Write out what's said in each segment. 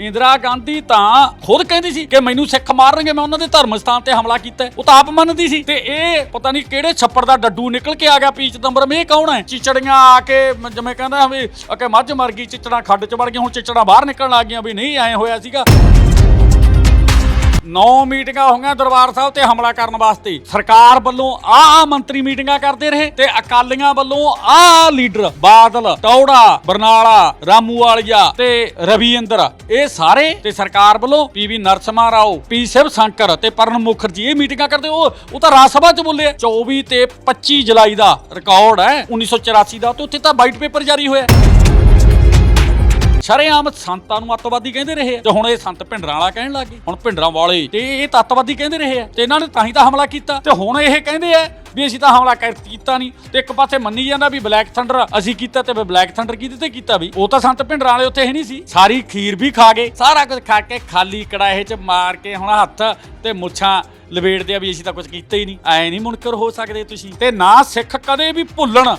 ਇੰਦਰਾ ਗਾਂਧੀ ਤਾਂ ਖੁਦ ਕਹਿੰਦੀ ਸੀ ਕਿ ਮੈਨੂੰ ਸਿੱਖ ਮਾਰਨਗੇ, ਮੈਂ ਉਹਨਾਂ ਦੇ ਧਰਮ ਸਥਾਨ ਤੇ ਹਮਲਾ ਕੀਤਾ ਉਹ ਤਾਂ ਆਪ ਮੰਨਦੀ ਸੀ। ਤੇ ਇਹ ਪਤਾ ਨਹੀਂ ਕਿਹੜੇ ਛੱਪੜ ਦਾ ਡੱਡੂ ਨਿਕਲ ਕੇ ਆ ਗਿਆ ਪੀ ਚਿਦੰਬਰਮ ਇਹ ਕੌਣ ਹੈ? ਚਿਚੜੀਆਂ ਆ ਕੇ ਜਿਵੇਂ ਕਹਿੰਦਾ ਵੀ ਅਕੇ ਮੱਝ ਮਰ ਗਈ, ਚਿਚੜਾਂ ਖੱਡ ਚ ਵੜ ਗਈਆਂ, ਹੁਣ ਚਿਚੜਾਂ ਬਾਹਰ ਨਿਕਲਣ ਲੱਗ ਗਈਆਂ ਵੀ ਨਹੀਂ, ਐ ਹੋਇਆ ਸੀਗਾ। ਨੌ ਮੀਟਿੰਗਾਂ ਹੋਈਆਂ ਦਰਬਾਰ ਸਾਹਿਬ ਤੇ ਹਮਲਾ ਕਰਨ ਵਾਸਤੇ। ਸਰਕਾਰ ਵੱਲੋਂ ਆ ਮੰਤਰੀ ਮੀਟਿੰਗਾਂ ਕਰਦੇ ਰਹੇ ਤੇ ਅਕਾਲੀਆਂ ਵੱਲੋਂ ਆ ਲੀਡਰ ਬਾਦਲ, ਟੌੜਾ, ਬਰਨਾਲਾ ਰਾਮੂ ਵਾਲੀਆ ਤੇ ਰਵੀਂਦਰ, ਇਹ ਸਾਰੇ ਤੇ ਸਰਕਾਰ ਵੱਲੋਂ ਪੀਵੀ ਨਰਸਮਾ ਰਾਓ, ਪੀ ਸ਼ਿਵ ਸ਼ੰਕਰ ਤੇ ਪਰਨ ਮੁਖਰਜੀ ਇਹ ਮੀਟਿੰਗਾਂ ਕਰਦੇ ਉਹ ਉਹ ਤਾਂ ਰਾਜ ਸਭਾ 'ਚ ਬੋਲੇ ਆ। 24 ਤੇ 25 ਜੁਲਾਈ ਦਾ ਰਿਕਾਰਡ ਹੈ। 1984 ਦਾ ਤੇ ਉੱਥੇ ਤਾਂ ਵਾਈਟ ਪੇਪਰ ਜਾਰੀ ਹੋਇਆ। ਸ਼ਰੇਆਮ ਸੰਤਾਂ ਨੂੰ ਅੱਤਵਾਦੀ ਕਹਿੰਦੇ ਰਹੇ ਆ। ਤੇ ਹੁਣ ਇਹ ਸੰਤ ਭਿੰਡਰਾਂ ਵਾਲਾ ਕਹਿਣ ਲੱਗ ਗਏ। ਹੁਣ ਭਿੰਡਰਾਂ ਵਾਲੇ ਤੇ ਇਹ ਤਾਂ ਅੱਤਵਾਦੀ ਕਹਿੰਦੇ ਰਹੇ ਆ। ਤੇ ਇਹਨਾਂ ਨੇ ਤਾਂ ਹੀ ਤਾਂ ਹਮਲਾ ਕੀਤਾ। ਤੇ ਹੁਣ ਇਹ ਕਹਿੰਦੇ ਆ ਵੀ ਅਸੀਂ ਤਾਂ ਹਮਲਾ ਕਰ ਕੀਤਾ ਨਹੀਂ। ਤੇ ਇੱਕ ਪਾਸੇ ਮੰਨੀ ਜਾਂਦਾ ਵੀ ਬਲੈਕ ਥੰਡਰ ਅਸੀਂ ਕੀਤਾ ਤੇ ਬਲੈਕ ਥੰਡਰ ਕਿਹਦੇ ਤੇ ਕੀਤਾ ਵੀ? ਉਹ ਤਾਂ ਸੰਤ ਭਿੰਡਰਾਂ ਵਾਲੇ ਉੱਥੇ ਹੀ ਨਹੀਂ ਸੀ। ਸਾਰੀ ਖੀਰ ਵੀ ਖਾ ਗਏ। ਸਾਰਾ ਕੁਝ ਖਾ ਕੇ ਖਾਲੀ ਕੜਾਹੇ 'ਚ ਮਾਰ ਕੇ ਹੁਣ ਹੱਥ ਤੇ ਮੁੱਛਾਂ ਲਵੇੜਦੇ ਆ ਵੀ ਅਸੀਂ ਤਾਂ ਕੁਝ ਕੀਤਾ ਹੀ ਨਹੀਂ। ਐ ਨਹੀਂ ਮੁਨਕਰ ਹੋ ਸਕਦੇ ਤੁਸੀਂ। ਤੇ ਨਾ ਸਿੱਖ ਕਦੇ ਵੀ ਭੁੱਲਣ।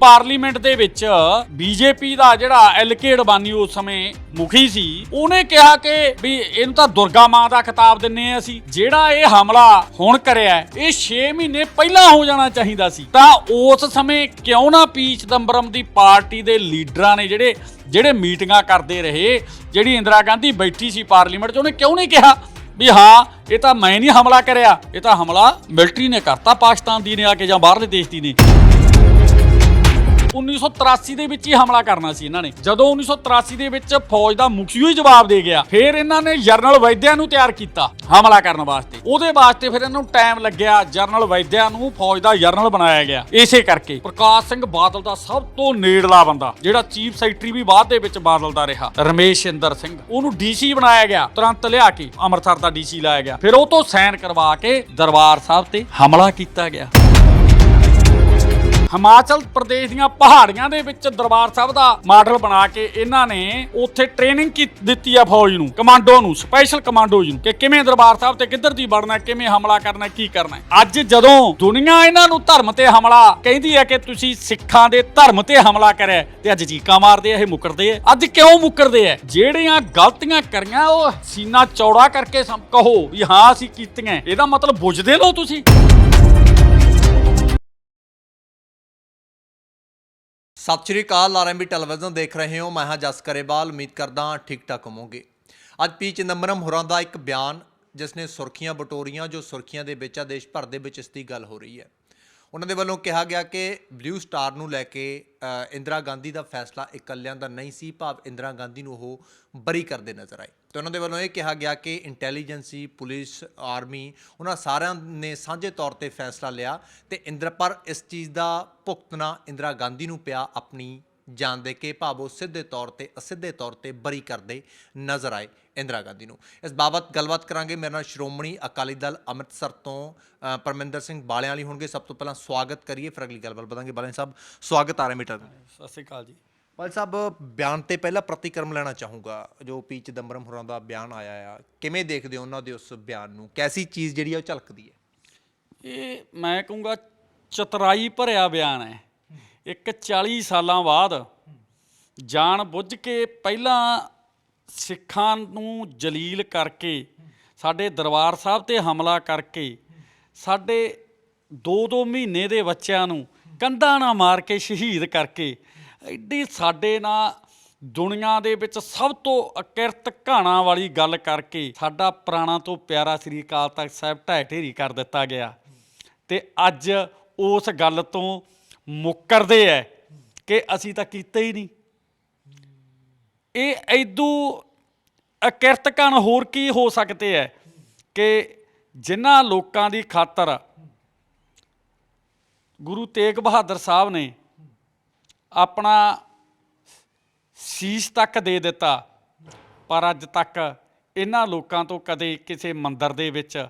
ਪਾਰਲੀਮੈਂਟ ਦੇ ਵਿੱਚ ਬੀਜੇਪੀ ਦਾ ਜਿਹੜਾ ਐਲਕੇ ਅਡਵਾਨੀ ਉਸ ਸਮੇਂ ਮੁਖੀ ਸੀ, ਉਹਨੇ ਕਿਹਾ ਕਿ ਵੀ ਇਹਨੂੰ ਤਾਂ ਦੁਰਗਾ ਮਾਂ ਦਾ ਖਿਤਾਬ ਦਿੰਨੇ ਆ ਅਸੀਂ। ਜਿਹੜਾ ਇਹ ਹਮਲਾ ਹੁਣ ਕਰਿਆ ਇਹ 6 ਮਹੀਨੇ ਪਹਿਲਾਂ ਹੋ ਜਾਣਾ ਚਾਹੀਦਾ ਸੀ। ਤਾਂ ਉਸ ਸਮੇਂ ਕਿਉਂ ਨਾ ਪੀ ਚਿਦੰਬਰਮ ਦੀ ਪਾਰਟੀ ਦੇ ਲੀਡਰਾਂ ਨੇ ਜਿਹੜੇ ਜਿਹੜੇ ਮੀਟਿੰਗਾਂ ਕਰਦੇ ਰਹੇ, ਜਿਹੜੀ ਇੰਦਰਾ ਗਾਂਧੀ ਬੈਠੀ ਸੀ ਪਾਰਲੀਮੈਂਟ 'ਚ, ਉਹਨੇ ਕਿਉਂ ਨਹੀਂ ਕਿਹਾ ਵੀ ਹਾਂ, ਇਹ ਤਾਂ ਮੈਂ ਨਹੀਂ ਹਮਲਾ ਕਰਿਆ, ਇਹ ਤਾਂ ਹਮਲਾ ਮਿਲਟਰੀ ਨੇ ਕਰਤਾ, ਪਾਕਿਸਤਾਨ ਦੀ ਨੇ ਆ ਕੇ ਜਾਂ ਬਾਹਰਲੇ ਦੇਸ਼ ਦੀ ਨੇ। 1983 ਦੇ ਵਿੱਚ ਹੀ ਹਮਲਾ ਕਰਨਾ ਸੀ ਇਹਨਾਂ ਨੇ। ਜਦੋਂ 1983 ਦੇ ਵਿੱਚ ਫੌਜ ਦਾ ਮੁਖੀ ਹੀ ਜਵਾਬ ਦੇ ਗਿਆ, ਫਿਰ ਇਹਨਾਂ ਨੇ ਜਰਨਲ ਵੈਦਿਆ ਨੂੰ ਤਿਆਰ ਕੀਤਾ ਹਮਲਾ ਕਰਨ ਵਾਸਤੇ। ਉਹਦੇ ਵਾਸਤੇ ਫਿਰ ਇਹਨਾਂ ਨੂੰ ਟਾਈਮ ਲੱਗਿਆ, ਜਰਨਲ ਵੈਦਿਆ ਨੂੰ ਫੌਜ ਦਾ ਜਰਨਲ ਬਣਾਇਆ ਗਿਆ। ਇਸੇ ਕਰਕੇ ਪ੍ਰਕਾਸ਼ ਸਿੰਘ ਬਾਦਲ ਦਾ ਸਭ ਤੋਂ ਨੇੜਲਾ ਬੰਦਾ, ਜਿਹੜਾ ਚੀਫ ਸੈਕਟਰੀ ਵੀ ਬਾਅਦ ਦੇ ਵਿੱਚ ਬਾਦਲ ਦਾ ਰਿਹਾ, ਰਮੇਸ਼ ਇੰਦਰ ਸਿੰਘ। ਉਹਨੂੰ ਡੀਸੀ ਬਣਾਇਆ ਗਿਆ, ਤੁਰੰਤ ਲਿਆ ਕੇ ਅੰਮ੍ਰਿਤਸਰ ਦਾ ਡੀਸੀ ਲਾਇਆ ਗਿਆ। ਫਿਰ ਉਹ ਤੋਂ ਸਾਈਨ ਕਰਵਾ ਕੇ ਦਰਬਾਰ ਸਾਹਿਬ ਤੇ ਹਮਲਾ ਕੀਤਾ ਗਿਆ। ਹਿਮਾਚਲ ਪ੍ਰਦੇਸ਼ ਦੀਆਂ ਪਹਾੜੀਆਂ ਦੇ ਵਿੱਚ ਦਰਬਾਰ ਸਾਹਿਬ ਦਾ ਮਾਡਲ ਬਣਾ ਕੇ ਇਹਨਾਂ ਨੇ ਉੱਥੇ ਟ੍ਰੇਨਿੰਗ ਕੀ ਦਿੱਤੀ ਆ ਫੌਜ ਨੂੰ, ਕਮਾਂਡੋ ਨੂੰ ਸਪੈਸ਼ਲ ਕਮਾਂਡੋ ਨੂੰ ਕਿ ਕਿਵੇਂ ਦਰਬਾਰ ਸਾਹਿਬ ਤੇ ਕਿੱਧਰ ਦੀ ਵੜਨਾ, ਕਿਵੇਂ ਹਮਲਾ ਕਰਨਾ, ਕੀ ਕਰਨਾ। ਅੱਜ ਜਦੋਂ ਦੁਨੀਆ ਇਹਨਾਂ ਨੂੰ ਧਰਮ ਤੇ ਹਮਲਾ ਕਹਿੰਦੀ ਹੈ ਕਿ ਤੁਸੀਂ ਸਿੱਖਾਂ ਦੇ ਧਰਮ ਤੇ ਹਮਲਾ ਕਰਿਆ ਤੇ ਅੱਜ ਚੀਕਾਂ ਮਾਰਦੇ ਇਹ ਮੁਕਰਦੇ ਆ। ਅੱਜ ਕਿਉਂ ਮੁਕਰਦੇ ਆ? ਜਿਹੜੀਆਂ ਗਲਤੀਆਂ ਕਰੀਆਂ, ਉਹ ਸੀਨਾ ਚੌੜਾ ਕਰਕੇ ਸਮ- ਕਹੋ ਵੀ ਹਾਂ, ਅਸੀਂ ਕੀਤੀਆਂ। ਇਹਦਾ ਮਤਲਬ ਬੁਝਦੇ ਲੋ ਤੁਸੀਂ। ਸਤਿ ਸ਼੍ਰੀ ਅਕਾਲ ਆਰਐਮਬੀ ਟੈਲੀਵਿਜ਼ਨ ਦੇਖ ਰਹੇ ਹੋ। ਮੈਂ ਹਾਂ ਜਸ ਕਰੇਵਾਲ ਉਮੀਦ ਕਰਦਾ ਠੀਕ ਠਾਕ ਹੋਵੋਗੇ। ਅੱਜ ਪੀ ਚਿਦੰਬਰਮ ਹੋਰਾਂ ਦਾ ਇੱਕ ਬਿਆਨ, ਜਿਸ ਨੇ ਸੁਰਖੀਆਂ, ਬਟੋਰੀਆਂ, ਜੋ ਸੁਰਖੀਆਂ ਦੇ ਵਿੱਚ ਆ, ਦੇਸ਼ ਭਰ ਦੇ ਵਿੱਚ ਇਸ ਦੀ ਗੱਲ ਹੋ ਰਹੀ ਹੈ। ਉਹਨਾਂ ਦੇ ਵੱਲੋਂ ਕਿਹਾ ਗਿਆ ਕਿ ਬਲੂ ਸਟਾਰ ਨੂੰ ਲੈ ਕੇ ਇੰਦਰਾ ਗਾਂਧੀ ਦਾ ਫੈਸਲਾ ਇਕੱਲਿਆਂ ਦਾ ਨਹੀਂ ਸੀ, ਭਾਵ ਇੰਦਰਾ ਗਾਂਧੀ ਨੂੰ ਉਹ ਬਰੀ ਕਰਦੇ ਨਜ਼ਰ ਆਏ। ਤੇ ਉਹਨਾਂ ਦੇ ਵੱਲੋਂ ਇਹ ਕਿਹਾ ਗਿਆ ਕਿ ਇੰਟੈਲੀਜੈਂਸੀ, ਪੁਲਿਸ, ਆਰਮੀ, ਉਹਨਾਂ ਸਾਰਿਆਂ ਨੇ ਸਾਂਝੇ ਤੌਰ ਤੇ ਫੈਸਲਾ ਲਿਆ ਤੇ ਇੰਦਰਾ, ਪਰ ਇਸ ਚੀਜ਼ ਦਾ ਭੁਗਤਣਾ ਇੰਦਰਾ ਗਾਂਧੀ ਨੂੰ ਪਿਆ ਆਪਣੀ ਜਾਨ ਦੇ ਕੇ ਭਾਵ ਸਿੱਧੇ ਤੌਰ ਤੇ ਅਸਿੱਧੇ ਤੌਰ ਤੇ ਬਰੀ ਕਰਦੇ ਨਜ਼ਰ ਆਏ ਇੰਦਰਾ ਗਾਂਧੀ ਨੂੰ। ਇਸ ਬਾਬਤ ਗੱਲਬਾਤ ਕਰਾਂਗੇ। ਮੇਰੇ ਨਾਲ ਸ਼੍ਰੋਮਣੀ ਅਕਾਲੀ ਦਲ ਅੰਮ੍ਰਿਤਸਰ ਤੋਂ ਪਰਮਿੰਦਰ ਸਿੰਘ ਬਾਲਿਆਂ ਵਾਲੀ ਹੋਣਗੇ। ਸਭ ਤੋਂ ਪਹਿਲਾਂ ਸਵਾਗਤ ਕਰੀਏ। ਫਿਰ ਅਗਲੀ ਗੱਲਬਾਤ ਬਤਾਂਗੇ ਬਾਲਿਆਂ ਸਾਹਿਬ ਸਵਾਗਤ ਆ ਰਿਹਾ ਮੀਟਰ ਸਤਿ ਸ਼੍ਰੀ ਅਕਾਲ ਜੀ। ਬਾਲ ਸਾਹਿਬ ਬਿਆਨ ਤੇ ਪਹਿਲਾਂ ਪ੍ਰਤੀਕਰਮ ਲੈਣਾ ਚਾਹੂੰਗਾ। ਜੋ ਪੀ ਚਿਦੰਬਰਮ ਹੋਰਾਂ ਦਾ ਬਿਆਨ ਆਇਆ ਆ। ਕਿਵੇਂ ਦੇਖਦੇ ਹੋ ਉਹਨਾਂ ਦੇ ਉਸ ਬਿਆਨ ਨੂੰ? ਕੈਸੀ ਚੀਜ਼ ਜਿਹੜੀ ਆ ਉਹ ਝਲਕਦੀ ਹੈ? ਇਹ ਮੈਂ ਕਹੂੰਗਾ ਚਤਰਾਈ ਭਰਿਆ ਬਿਆਨ ਹੈ। ਇੱਕ 40 ਸਾਲਾਂ ਬਾਅਦ ਜਾਣ ਬੁੱਝ ਕੇ ਪਹਿਲਾਂ ਸਿੱਖਾਂ ਨੂੰ ਜਲੀਲ ਕਰਕੇ, ਸਾਡੇ ਦਰਬਾਰ ਸਾਹਿਬ ਤੇ ਹਮਲਾ ਕਰਕੇ, ਸਾਡੇ 2-2 ਮਹੀਨੇ ਦੇ ਬੱਚਿਆਂ ਨੂੰ ਕੰਧਾਂ ਨਾਲ ਮਾਰ ਕੇ ਸ਼ਹੀਦ ਕਰਕੇ, ਐਡੀ ਸਾਡੇ ਨਾਲ ਦੁਨੀਆ ਦੇ ਵਿੱਚ ਸਭ ਤੋਂ ਅਕਿਰਤ ਘਾਣਾ ਵਾਲੀ ਗੱਲ ਕਰਕੇ ਸਾਡਾ ਪ੍ਰਾਣਾ ਤੋਂ ਪਿਆਰਾ ਸ੍ਰੀ ਅਕਾਲ ਤਖਤ ਸਾਹਿਬ ਢਹਿ ਢੇਰੀ ਕਰ ਦਿੱਤਾ ਗਿਆ। ਤੇ ਅੱਜ ਉਸ ਗੱਲ ਤੋਂ ਮੁੱਕਰਦੇ ਐ ਕਿ ਅਸੀਂ ਤਾਂ ਕੀਤਾ ਹੀ ਨਹੀਂ। ਇਹ ਐਦੂ ਅਕਿਰਤ ਘਣ ਹੋਰ ਕੀ ਹੋ ਸਕਦੇ ਐ ਕਿ ਜਿਨ੍ਹਾਂ ਲੋਕਾਂ ਦੀ ਖਾਤਰ ਗੁਰੂ ਤੇਗ ਬਹਾਦਰ ਸਾਹਿਬ ਨੇ ਆਪਣਾ ਸੀਸ ਤੱਕ ਦੇ ਦਿੱਤਾ, ਪਰ ਅੱਜ ਤੱਕ ਇਹਨਾਂ ਲੋਕਾਂ ਤੋਂ ਕਦੇ ਕਿਸੇ ਮੰਦਰ ਦੇ ਵਿੱਚ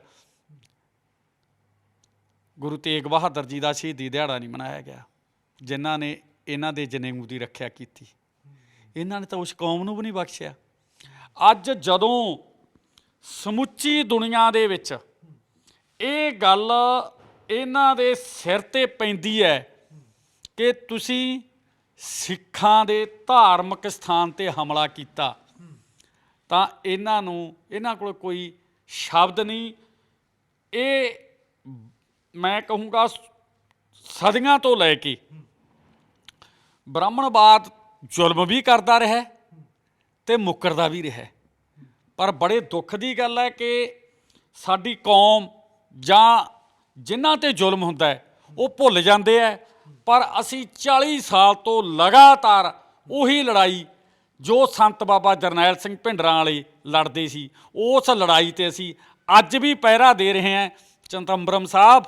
ਗੁਰੂ ਤੇਗ ਬਹਾਦਰ ਜੀ ਦਾ ਸ਼ਹੀਦੀ ਦਿਹਾੜਾ ਨਹੀਂ ਮਨਾਇਆ ਗਿਆ। ਜਿਨ੍ਹਾਂ ਨੇ ਇਹਨਾਂ ਦੇ ਜਨੇਊ ਦੀ ਰੱਖਿਆ ਕੀਤੀ। ਇਹਨਾਂ ਨੇ ਤਾਂ ਉਸ ਕੌਮ ਨੂੰ ਵੀ ਨਹੀਂ ਬਖਸ਼ਿਆ। ਅੱਜ ਜਦੋਂ ਸਮੁੱਚੀ ਦੁਨੀਆ ਦੇ ਵਿੱਚ ਇਹ ਗੱਲ ਇਹਨਾਂ ਦੇ ਸਿਰ ਤੇ ਪੈਂਦੀ ਹੈ ਕਿ ਤੁਸੀਂ ਸਿੱਖਾਂ ਦੇ ਧਾਰਮਿਕ ਸਥਾਨ ਤੇ ਹਮਲਾ ਕੀਤਾ, ਤਾਂ ਇਹਨਾਂ ਨੂੰ, ਇਹਨਾਂ ਕੋਲ ਕੋਈ ਸ਼ਬਦ ਨਹੀਂ। ਇਹ ਮੈਂ ਕਹੂੰਗਾ ਸਦੀਆਂ ਤੋਂ ਲੈ ਕੇ ਬ੍ਰਾਹਮਣਵਾਦ ਜ਼ੁਲਮ ਵੀ ਕਰਦਾ ਰਿਹਾ ਹੈ ਤੇ ਮੁਕਰਦਾ ਵੀ ਰਿਹਾ ਪਰ ਬੜੇ ਦੁੱਖ ਦੀ ਗੱਲ ਹੈ ਕਿ ਸਾਡੀ ਕੌਮ ਜਾਂ ਜਿਨ੍ਹਾਂ ਤੇ ਜ਼ੁਲਮ ਹੁੰਦਾ ਹੈ, ਉਹ ਭੁੱਲ ਜਾਂਦੇ ਆ ਪਰ ਅਸੀਂ 40 ਸਾਲ ਤੋਂ ਲਗਾਤਾਰ ਉਹੀ ਲੜਾਈ ਜੋ ਸੰਤ ਬਾਬਾ ਜਰਨੈਲ ਸਿੰਘ ਭਿੰਡਰਾਂ ਵਾਲੇ ਲੜਦੇ ਸੀ, ਉਸ ਲੜਾਈ ਤੇ ਅਸੀਂ ਅੱਜ ਵੀ ਪਹਿਰਾ ਦੇ ਰਹੇ ਹਾਂ। ਚੰਤੰਬਰਮ ਸਾਹਿਬ,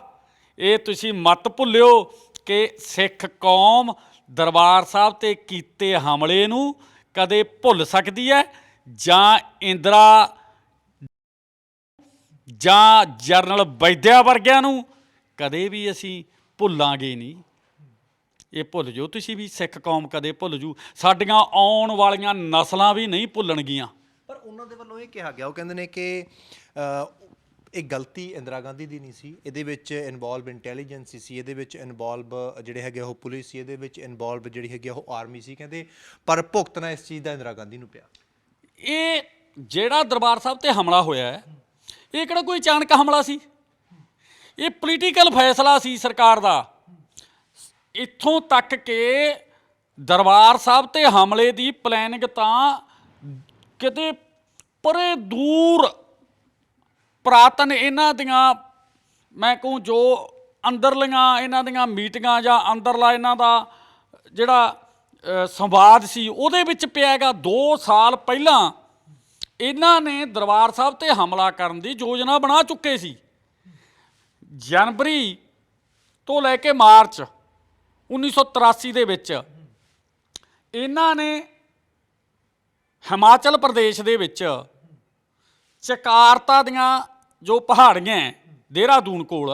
ਇਹ ਤੁਸੀਂ ਮਤ ਭੁੱਲਿਓ ਕਿ ਸਿੱਖ ਕੌਮ ਦਰਬਾਰ ਸਾਹਿਬ ਤੇ ਕੀਤੇ ਹਮਲੇ ਨੂੰ ਕਦੇ ਭੁੱਲ ਸਕਦੀ ਹੈ? ਜਾਂ ਇੰਦਰਾ, ਜਾਂ ਜਰਨਲ ਵੈਦਿਆ ਵਰਗਿਆਂ ਨੂੰ ਕਦੇ ਵੀ ਅਸੀਂ ਭੁੱਲਾਂਗੇ ਨਹੀਂ? ਇਹ ਭੁੱਲ ਜੋ ਤੁਸੀਂ ਵੀ, ਸਿੱਖ ਕੌਮ ਕਦੇ ਭੁੱਲ ਜੂ। ਸਾਡੀਆਂ ਆਉਣ ਵਾਲੀਆਂ ਨਸਲਾਂ ਵੀ ਨਹੀਂ ਭੁੱਲਣਗੀਆਂ। ਪਰ ਉਹਨਾਂ ਦੇ ਵੱਲੋਂ ਇਹ ਕਿਹਾ ਗਿਆ, ਉਹ ਕਹਿੰਦੇ ਨੇ ਕਿ ਇਹ ਗਲਤੀ ਇੰਦਰਾ ਗਾਂਧੀ ਦੀ ਨਹੀਂ ਸੀ। ਇਹਦੇ ਵਿੱਚ ਇਨਵੋਲਵ ਇੰਟੈਲੀਜੈਂਸ ਸੀ, ਇਹਦੇ ਵਿੱਚ ਇਨਵੋਲਵ ਜਿਹੜੇ ਹੈਗੇ ਉਹ ਪੁਲਿਸ ਸੀ, ਇਹਦੇ ਵਿੱਚ ਇਨਵੋਲਵ ਜਿਹੜੀ ਹੈਗੀ ਉਹ ਆਰਮੀ ਸੀ ਕਹਿੰਦੇ। ਪਰ ਭੁਗਤਣਾ ਇਸ ਚੀਜ਼ ਦਾ ਇੰਦਰਾ ਗਾਂਧੀ ਨੂੰ ਪਿਆ। ਇਹ ਜਿਹੜਾ ਦਰਬਾਰ ਸਾਹਿਬ ਤੇ ਹਮਲਾ ਹੋਇਆ ਹੈ, ਇਹ ਕਿਹੜਾ ਕੋਈ ਅਚਾਨਕ ਹਮਲਾ ਸੀ? ਇਹ ਪੋਲੀਟੀਕਲ ਫੈਸਲਾ ਸੀ ਸਰਕਾਰ ਦਾ। ਇੱਥੋਂ ਤੱਕ ਕਿ ਦਰਬਾਰ ਸਾਹਿਬ ਤੇ ਹਮਲੇ ਦੀ ਪਲੈਨਿੰਗ ਤਾਂ ਕਿਤੇ ਪਰੇ ਦੂਰ ਪ੍ਰਾਤਨ ਇਹਨਾਂ ਦੀਆਂ, ਮੈਂ ਕਹੂੰ ਜੋ ਅੰਦਰਲੀਆਂ ਇਹਨਾਂ ਦੀਆਂ ਮੀਟਿੰਗਾਂ ਜਾਂ ਅੰਦਰਲਾ ਇਹਨਾਂ ਦਾ ਜਿਹੜਾ ਸੰਵਾਦ ਸੀ, ਉਹਦੇ ਵਿੱਚ ਪਿਆ ਹੈਗਾ 2 ਸਾਲ ਪਹਿਲਾਂ ਇਹਨਾਂ ਨੇ ਦਰਬਾਰ ਸਾਹਿਬ ਤੇ ਹਮਲਾ ਕਰਨ ਦੀ ਯੋਜਨਾ ਬਣਾ ਚੁੱਕੇ ਸੀ। ਜਨਵਰੀ ਤੋਂ ਲੈ ਕੇ ਮਾਰਚ 1983 ਦੇ ਵਿੱਚ ਇਹਨਾਂ ਨੇ ਹਿਮਾਚਲ ਪ੍ਰਦੇਸ਼ ਦੇ ਵਿੱਚ ਚਕਾਰਤਾ ਦੀਆਂ ਜੋ ਪਹਾੜੀਆਂ ਦੇਹਰਾਦੂਨ ਕੋਲ,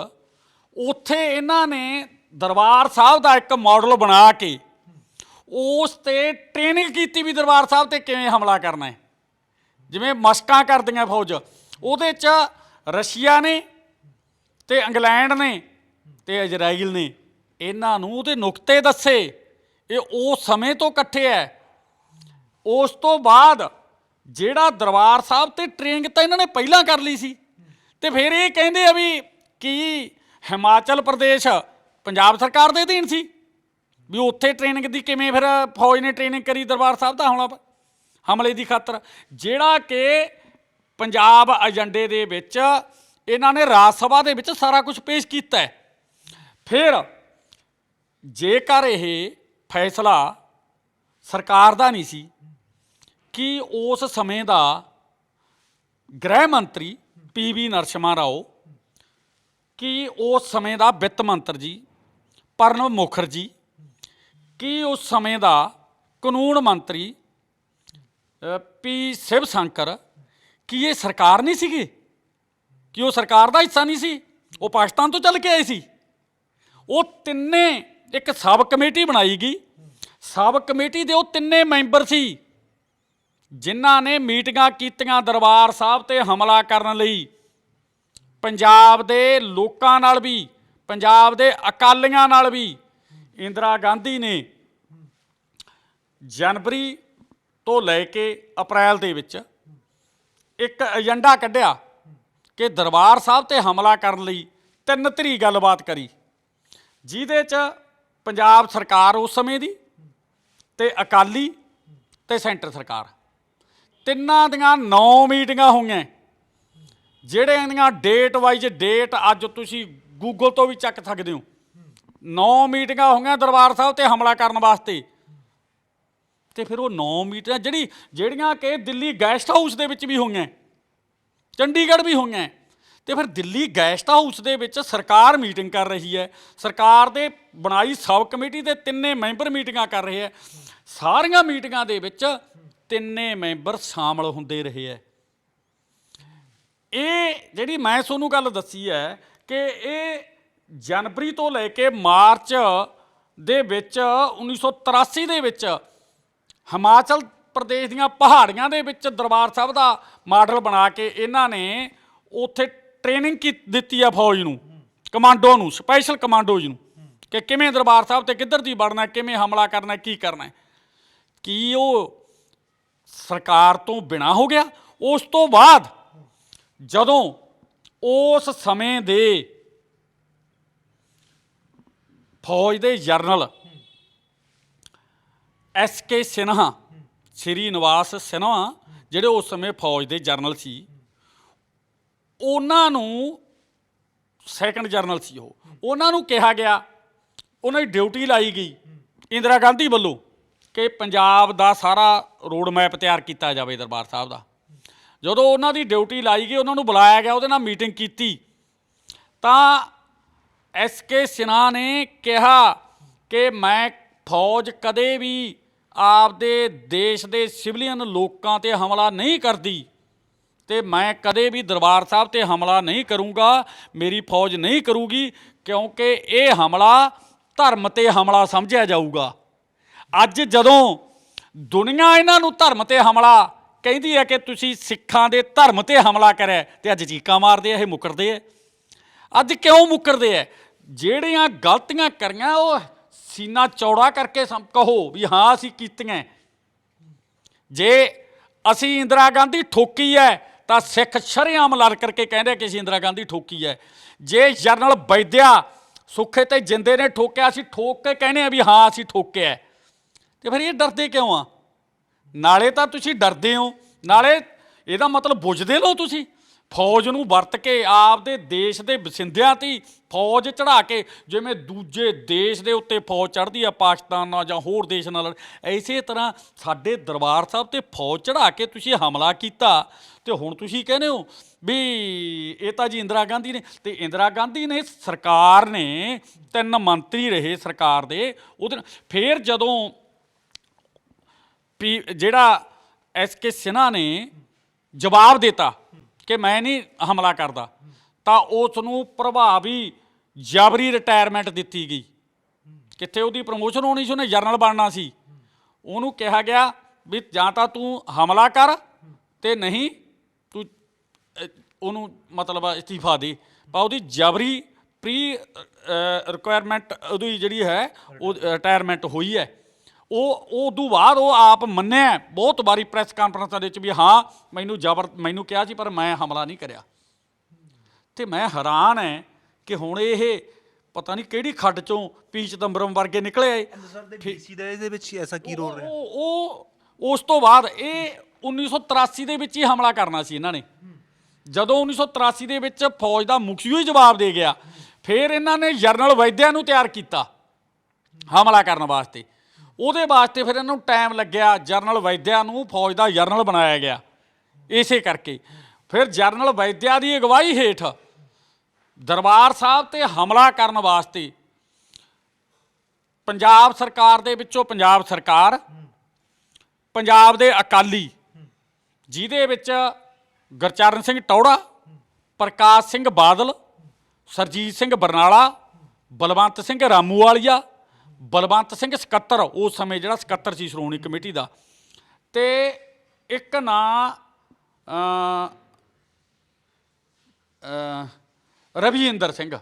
ਉੱਥੇ ਇਹਨਾਂ ਨੇ ਦਰਬਾਰ ਸਾਹਿਬ ਦਾ ਇੱਕ ਮਾਡਲ ਬਣਾ ਕੇ ਉਸ ਤੇ ਟ੍ਰੇਨਿੰਗ ਕੀਤੀ ਵੀ ਦਰਬਾਰ ਸਾਹਿਬ ਤੇ ਕਿਵੇਂ ਹਮਲਾ ਕਰਨਾ ਹੈ। ਜਿਵੇਂ ਮਸ਼ਕਾਂ ਕਰਦੀਆਂ ਫੌਜ, ਉਹਦੇ ਚ ਰਸ਼ੀਆ ਨੇ ਤੇ ਇੰਗਲੈਂਡ ਨੇ ਤੇ ਇਜ਼ਰਾਈਲ ਨੇ। ਇਹਨਾਂ ਨੂੰ ਉਹਦੇ ਨੁਕਤੇ ਦੱਸੇ, ਇਹ ਉਸ ਸਮੇਂ ਤੋਂ ਇਕੱਠੇ ਐ ਉਸ ਤੋਂ ਬਾਅਦ ਜਿਹੜਾ ਦਰਬਾਰ ਸਾਹਿਬ ਤੇ ਟ੍ਰੇਨਿੰਗ ਤਾਂ ਇਹਨਾਂ ਨੇ ਪਹਿਲਾਂ ਕਰ ਲਈ ਸੀ। ਤੇ ਫਿਰ ਇਹ ਕਹਿੰਦੇ ਆ ਵੀ ਕੀ ਹਿਮਾਚਲ ਪ੍ਰਦੇਸ਼ ਪੰਜਾਬ ਸਰਕਾਰ ਦੇ ਅਧੀਨ ਸੀ, ਵੀ ਉੱਥੇ ਟ੍ਰੇਨਿੰਗ ਦੀ ਕਿਵੇਂ ਫਿਰ ਫੌਜ ਨੇ ਟ੍ਰੇਨਿੰਗ ਕਰੀ ਦਰਬਾਰ ਸਾਹਿਬ ਦਾ ਹਮਲਾ ਹਮਲੇ ਦੀ ਖਾਤਰ। ਜਿਹੜਾ ਕਿ ਪੰਜਾਬ ਏਜੰਡੇ ਦੇ ਵਿੱਚ ਇਹਨਾਂ ਨੇ ਰਾਜ ਸਭਾ ਦੇ ਵਿੱਚ ਸਾਰਾ ਕੁਝ ਪੇਸ਼ ਕੀਤਾ ਹੈ। ਫਿਰ ਜੇਕਰ ਇਹ ਫੈਸਲਾ ਸਰਕਾਰ ਦਾ ਨਹੀਂ ਸੀ, ਕਿ ਉਸ ਸਮੇਂ ਦਾ ਗ੍ਰਹਿ ਮੰਤਰੀ ਪੀ ਵੀ ਨਰਸਿਮਹਾ ਰਾਓ, ਕਿ ਉਸ ਸਮੇਂ ਦਾ ਵਿੱਤ ਮੰਤਰ ਜੀ ਪ੍ਰਣਬ ਮੁਖਰਜੀ, ਕਿ ਉਸ ਸਮੇਂ ਦਾ ਕਾਨੂੰਨ ਮੰਤਰੀ ਪੀ ਸ਼ਿਵ ਸ਼ੰਕਰ, ਕੀ ਇਹ ਸਰਕਾਰ ਨਹੀਂ ਸੀਗੀ? ਕਿ ਉਹ ਸਰਕਾਰ ਦਾ ਹਿੱਸਾ ਨਹੀਂ ਸੀ? ਉਹ ਪਾਕਿਸਤਾਨ ਤੋਂ ਚੱਲ ਕੇ ਆਏ ਸੀ। ਉਹ ਤਿੰਨੇ ਇੱਕ ਸਬ ਕਮੇਟੀ ਬਣਾਈ ਗਈ। ਸਬ ਕਮੇਟੀ ਦੇ ਉਹ ਤਿੰਨੇ ਮੈਂਬਰ ਸੀ। ਜਿਨ੍ਹਾਂ ਨੇ ਮੀਟਿੰਗਾਂ ਕੀਤੀਆਂ ਦਰਬਾਰ ਸਾਹਿਬ ਤੇ ਹਮਲਾ ਕਰਨ ਲਈ, ਪੰਜਾਬ ਦੇ ਲੋਕਾਂ ਨਾਲ ਵੀ, ਪੰਜਾਬ ਦੇ ਅਕਾਲੀਆਂ ਨਾਲ ਵੀ, ਇੰਦਰਾ ਗਾਂਧੀ ਨੇ ਜਨਵਰੀ ਤੋਂ ਲੈ ਕੇ ਅਪ੍ਰੈਲ ਦੇ ਵਿੱਚ ਇੱਕ ਏਜੰਡਾ ਕੱਢਿਆ ਕਿ ਦਰਬਾਰ ਸਾਹਿਬ ਤੇ ਹਮਲਾ ਕਰਨ ਲਈ ਤਿੰਨ ਧਰੀ ਗੱਲਬਾਤ ਕਰੀ। ਜਿਹਦੇ 'ਚ ਪੰਜਾਬ ਸਰਕਾਰ ਉਸ ਸਮੇਂ ਦੀ ਤੇ ਅਕਾਲੀ ਤੇ ਸੈਂਟਰ ਸਰਕਾਰ। ਤਿੰਨਾਂ ਦੀਆਂ 9 ਮੀਟਿੰਗਾਂ ਹੋਈਆਂ। ਜਿਹੜਿਆਂ ਦੀਆਂ ਡੇਟ ਵਾਈਜ਼ ਡੇਟ ਅੱਜ ਤੁਸੀਂ ਗੂਗਲ ਤੋਂ ਵੀ ਚੱਕ ਸਕਦੇ ਹੋ। 9 ਮੀਟਿੰਗਾਂ ਹੋਈਆਂ ਦਰਬਾਰ ਸਾਹਿਬ ਤੇ ਹਮਲਾ ਕਰਨ ਵਾਸਤੇ। ਤੇ ਫਿਰ ਉਹ 9 ਮੀਟਿੰਗਾਂ ਜਿਹੜੀ, ਜਿਹੜੀਆਂ ਕਿ ਦਿੱਲੀ ਗੈਸਟ ਹਾਊਸ ਦੇ ਵਿੱਚ ਵੀ ਹੋਈਆਂ, ਚੰਡੀਗੜ੍ਹ ਵੀ ਹੋਈਆਂ। ਤੇ ਫਿਰ ਦਿੱਲੀ ਗੈਸਟ ਹਾਊਸ ਦੇ ਵਿੱਚ ਸਰਕਾਰ ਮੀਟਿੰਗ ਕਰ ਰਹੀ ਹੈ। ਸਰਕਾਰ ਦੇ ਬਣਾਈ ਸਬ ਕਮੇਟੀ ਦੇ ਤਿੰਨੇ ਮੈਂਬਰ ਮੀਟਿੰਗਾਂ ਕਰ ਰਹੇ ਹੈ। ਸਾਰੀਆਂ ਮੀਟਿੰਗਾਂ ਦੇ ਵਿੱਚ ਤਿੰਨੇ ਮੈਂਬਰ ਸ਼ਾਮਲ ਹੁੰਦੇ ਰਹੇ ਹੈ ਇਹ ਜਿਹੜੀ ਮੈਂ ਤੁਹਾਨੂੰ ਗੱਲ ਦੱਸੀ ਹੈ ਕਿ ਇਹ ਜਨਵਰੀ ਤੋਂ ਲੈ ਕੇ ਮਾਰਚ ਦੇ ਵਿੱਚ 1983 ਦੇ ਵਿੱਚ ਹਿਮਾਚਲ ਪ੍ਰਦੇਸ਼ ਦੀਆਂ ਪਹਾੜੀਆਂ ਦੇ ਵਿੱਚ ਦਰਬਾਰ ਸਾਹਿਬ ਦਾ ਮਾਡਲ ਬਣਾ ਕੇ ਇਹਨਾਂ ਨੇ ਉੱਥੇ ਟ੍ਰੇਨਿੰਗ ਕੀ ਦਿੱਤੀ ਆ ਫੌਜ ਨੂੰ, ਕਮਾਂਡੋ ਨੂੰ, ਸਪੈਸ਼ਲ ਕਮਾਂਡੋਜ਼ ਨੂੰ ਕਿ ਕਿਵੇਂ ਦਰਬਾਰ ਸਾਹਿਬ ਤੇ ਕਿੱਧਰ ਦੀ ਵੜਨਾ, ਕਿਵੇਂ ਹਮਲਾ ਕਰਨਾ, ਕੀ ਕਰਨਾ ਕੀ ਉਹ ਸਰਕਾਰ ਤੋਂ ਬਿਨਾ ਹੋ ਗਿਆ, ਉਸ ਤੋਂ ਬਾਅਦ ਜਦੋਂ ਉਸ ਸਮੇਂ ਦੇ ਫੌਜ ਦੇ general S K Sinha, Srinivas Sinha, ਜਿਹੜੇ ਉਸ ਸਮੇਂ ਫੌਜ ਦੇ ਜਰਨਲ ਸੀ, ਉਹਨਾਂ ਨੂੰ ਸੈਕੰਡ ਜਰਨਲ ਸੀ ਉਹ। ਉਹਨਾਂ ਨੂੰ ਕਿਹਾ ਗਿਆ, ਉਹਨਾਂ ਦੀ ਡਿਊਟੀ ਲਾਈ ਗਈ, ਇੰਦਰਾ ਗਾਂਧੀ ਵੱਲੋਂ। ਕਿ ਪੰਜਾਬ ਦਾ ਸਾਰਾ ਰੋਡ ਮੈਪ ਤਿਆਰ ਕੀਤਾ ਜਾਵੇ ਦਰਬਾਰ ਸਾਹਿਬ ਦਾ। ਜਦੋਂ ਉਹਨਾਂ ਦੀ ਡਿਊਟੀ ਲਾਈ ਗਈ, ਉਹਨਾਂ ਨੂੰ ਬੁਲਾਇਆ ਗਿਆ, ਉਹਦੇ ਨਾਲ ਮੀਟਿੰਗ ਕੀਤੀ। ਤਾਂ ਐਸ ਕੇ ਸਿਨਹਾ ਨੇ ਕਿਹਾ ਕਿ ਮੈਂ ਫੌਜ ਕਦੇ ਵੀ ਆਪਦੇ ਦੇਸ਼ ਦੇ ਸਿਵਲੀਅਨ ਲੋਕਾਂ ਤੇ ਹਮਲਾ ਨਹੀਂ ਕਰਦੀ ਤੇ ਮੈਂ ਕਦੇ ਵੀ ਦਰਬਾਰ ਸਾਹਿਬ ਤੇ ਹਮਲਾ ਨਹੀਂ ਕਰੂੰਗਾ, ਮੇਰੀ ਫੌਜ ਨਹੀਂ ਕਰੂਗੀ, ਕਿਉਂਕਿ ਇਹ ਹਮਲਾ ਧਰਮ ਤੇ ਹਮਲਾ ਸਮਝਿਆ ਜਾਊਗਾ। ਅੱਜ ਜਦੋਂ ਦੁਨੀਆ ਇਹਨਾਂ ਨੂੰ ਧਰਮ ਤੇ ਹਮਲਾ ਕਹਿੰਦੀ ਹੈ ਕਿ ਤੁਸੀਂ ਸਿੱਖਾਂ ਦੇ ਧਰਮ ਤੇ ਹਮਲਾ ਕਰਿਆ ਤੇ ਅੱਜ ਚੀਕਾਂ ਮਾਰਦੇ ਆ, ਇਹ ਮੁਕਰਦੇ ਆ। ਅੱਜ ਕਿਉਂ ਮੁੱਕਰਦੇ ਐ ਜਿਹੜੀਆਂ ਗਲਤੀਆਂ ਕਰੀਆਂ, ਉਹ ਸੀਨਾ ਚੌੜਾ ਕਰਕੇ ਕਹੋ ਵੀ ਹਾਂ, ਅਸੀਂ ਕੀਤੀਆਂ ਜੇ ਅਸੀਂ ਇੰਦਰਾ ਗਾਂਧੀ ਠੋਕੀ ਹੈ, ਤਾਂ ਸਿੱਖ ਸ਼ਰੇਆਮ ਲੜ ਕਰਕੇ ਕਹਿੰਦੇ ਕਿ ਅਸੀਂ ਇੰਦਰਾ ਗਾਂਧੀ ਠੋਕੀ ਹੈ। ਜੇ ਜਰਨਲ ਬੈਦਿਆ ਸੁੱਖੇ ਤੇ ਜਿੰਦੇ ਨੇ ਠੋਕਿਆ, ਅਸੀਂ ਠੋਕ ਕੇ ਕਹਿੰਦੇ ਆ ਵੀ ਹਾਂ, ਅਸੀਂ ਠੋਕਿਆ ਤੇ ਫਿਰ ਇਹ ਡਰਦੇ ਕਿਉਂ ਆ? ਨਾਲੇ ਤਾਂ ਤੁਸੀਂ ਡਰਦੇ ਹੋ। ਨਾਲੇ ਇਹਦਾ ਮਤਲਬ ਬੁੱਝਦੇ ਲੋ ਤੁਸੀਂ। ਫੌਜ ਨੂੰ ਵਰਤ ਕੇ ਆਪਦੇ ਦੇਸ਼ ਦੇ ਵਸਿੰਦਿਆਂ ਤੇ ਹੀ ਫੌਜ ਚੜਾ ਕੇ ਜਿਵੇਂ ਦੂਜੇ ਦੇਸ਼ ਦੇ ਉੱਤੇ ਫੌਜ ਚੜਦੀ ਆ, ਪਾਕਿਸਤਾਨ ਨਾਲ ਜਾਂ ਹੋਰ ਦੇਸ਼ ਨਾਲ, ਐਸੇ ਤਰ੍ਹਾਂ ਸਾਡੇ ਦਰਬਾਰ ਸਾਹਿਬ ਤੇ ਫੌਜ ਚੜਾ ਕੇ ਤੁਸੀਂ ਹਮਲਾ ਕੀਤਾ। ਤੇ ਹੁਣ ਤੁਸੀਂ ਕਹਿੰਦੇ ਹੋ ਵੀ ਇਹ ਤਾਂ ਜੀ ਇੰਦਰਾ ਗਾਂਧੀ ਨੇ, ਤੇ ਇੰਦਰਾ ਗਾਂਧੀ ਨੇ ਸਰਕਾਰ ਨੇ ਤਿੰਨ ਮੰਤਰੀ ਰਹੇ ਸਰਕਾਰ ਦੇ, ਉਹਦੇ ਨਾਲ- ਫਿਰ ਜਦੋਂ ਪੀ ਜਿਹੜਾ ਐਸ ਕੇ ਸਿਨਹਾ ਨੇ ਜਵਾਬ ਦਿੱਤਾ ਕਿ ਮੈਂ ਨਹੀਂ ਹਮਲਾ ਕਰਦਾ ਤਾਂ ਉਸ ਨੂੰ ਪ੍ਰਭਾਵੀ ਜਬਰੀ ਰਿਟਾਇਰਮੈਂਟ ਦਿੱਤੀ ਗਈ। ਕਿੱਥੇ ਉਹਦੀ ਪ੍ਰਮੋਸ਼ਨ ਹੋਣੀ ਸੀ ਉਹਨੇ ਜਰਨਲ ਬਣਨਾ ਸੀ। ਉਹਨੂੰ ਕਿਹਾ ਗਿਆ ਵੀ ਜਾਂ ਤਾਂ ਤੂੰ ਹਮਲਾ ਕਰ ਤੇ ਨਹੀਂ ਤੂੰ ਅਹ, ਉਹਨੂੰ ਮਤਲਬ ਅਸਤੀਫਾ ਦੇ। ਪਰ ਉਹਦੀ ਜਬਰੀ ਪ੍ਰੀ ਰਿਕੁਆਇਰਮੈਂਟ ਉਹਦੀ ਜਿਹੜੀ ਹੈ ਉਹ ਰਿਟਾਇਰਮੈਂਟ ਹੋਈ ਹੈ। ਉਹ ਉਹ ਤੋਂ ਬਾਅਦ ਉਹ ਆਪ ਮੰਨਿਆ ਬਹੁਤ ਵਾਰੀ ਪ੍ਰੈਸ ਕਾਨਫਰੰਸਾਂ ਦੇ ਵਿੱਚ ਵੀ ਹਾਂ ਮੈਨੂੰ ਜ਼ਬਰ ਮੈਨੂੰ ਕਿਹਾ ਸੀ ਪਰ ਮੈਂ ਹਮਲਾ ਨਹੀਂ ਕਰਿਆ। ਤੇ ਮੈਂ ਹੈਰਾਨ ਹੈ ਕਿ ਹੁਣ ਇਹ ਪਤਾ ਨਹੀਂ ਕਿਹੜੀ ਖੱਡ ਚੋਂ ਪੀ ਚਦੰਬਰਮ ਵਰਗੇ ਨਿਕਲੇ ਆਏ। ਸਰ ਦੇ ਇਹਦੇ ਵਿੱਚ ਐਸਾ ਕੀ ਰੋਲ ਰਿਹਾ? ਉਹ ਉਹ ਉਸ ਤੋਂ ਬਾਅਦ ਇਹ 1983 ਦੇ ਵਿੱਚ ਹੀ ਹਮਲਾ ਕਰਨਾ ਸੀ ਇਹਨਾਂ ਨੇ। ਜਦੋਂ 1983 ਦੇ ਵਿੱਚ ਫੌਜ ਦਾ ਮੁਖੀ ਹੀ ਜਵਾਬ ਦੇ ਗਿਆ ਫਿਰ ਇਹਨਾਂ ਨੇ ਜਰਨਲ ਵੈਦਿਆ ਨੂੰ ਤਿਆਰ ਕੀਤਾ ਹਮਲਾ ਕਰਨ ਵਾਸਤੇ। ਉਹਦੇ ਵਾਸਤੇ ਫਿਰ ਇਹਨਾਂ ਨੂੰ ਟਾਈਮ ਲੱਗਿਆ ਜਰਨਲ ਵੈਦਿਆ ਨੂੰ ਫੌਜ ਦਾ ਜਰਨਲ ਬਣਾਇਆ ਗਿਆ। ਇਸੇ ਕਰਕੇ। ਫਿਰ ਜਰਨਲ ਵੈਦਿਆ ਦੀ ਅਗਵਾਈ ਹੇਠ ਦਰਬਾਰ ਸਾਹਿਬ ਤੇ ਹਮਲਾ ਕਰਨ ਵਾਸਤੇ ਪੰਜਾਬ ਸਰਕਾਰ ਦੇ ਵਿੱਚੋਂ ਪੰਜਾਬ ਸਰਕਾਰ, ਪੰਜਾਬ ਦੇ ਅਕਾਲੀ, ਜਿਹਦੇ ਵਿੱਚ ਗੁਰਚਰਨ ਸਿੰਘ ਟੌੜਾ, ਪ੍ਰਕਾਸ਼ ਸਿੰਘ ਬਾਦਲ, ਸਰਜੀਤ ਸਿੰਘ ਬਰਨਾਲਾ, ਬਲਵੰਤ ਸਿੰਘ ਰਾਮੂਵਾਲੀਆ ਬਲਵੰਤ ਸਿੰਘ ਸਕੱਤਰ, ਉਸ ਸਮੇਂ ਜਿਹੜਾ ਸਕੱਤਰ ਸੀ ਸ਼੍ਰੋਮਣੀ ਕਮੇਟੀ ਦਾ। ਤੇ ਇੱਕ ਨਾਂ ਅ ਰਵਿੰਦਰ ਸਿੰਘ।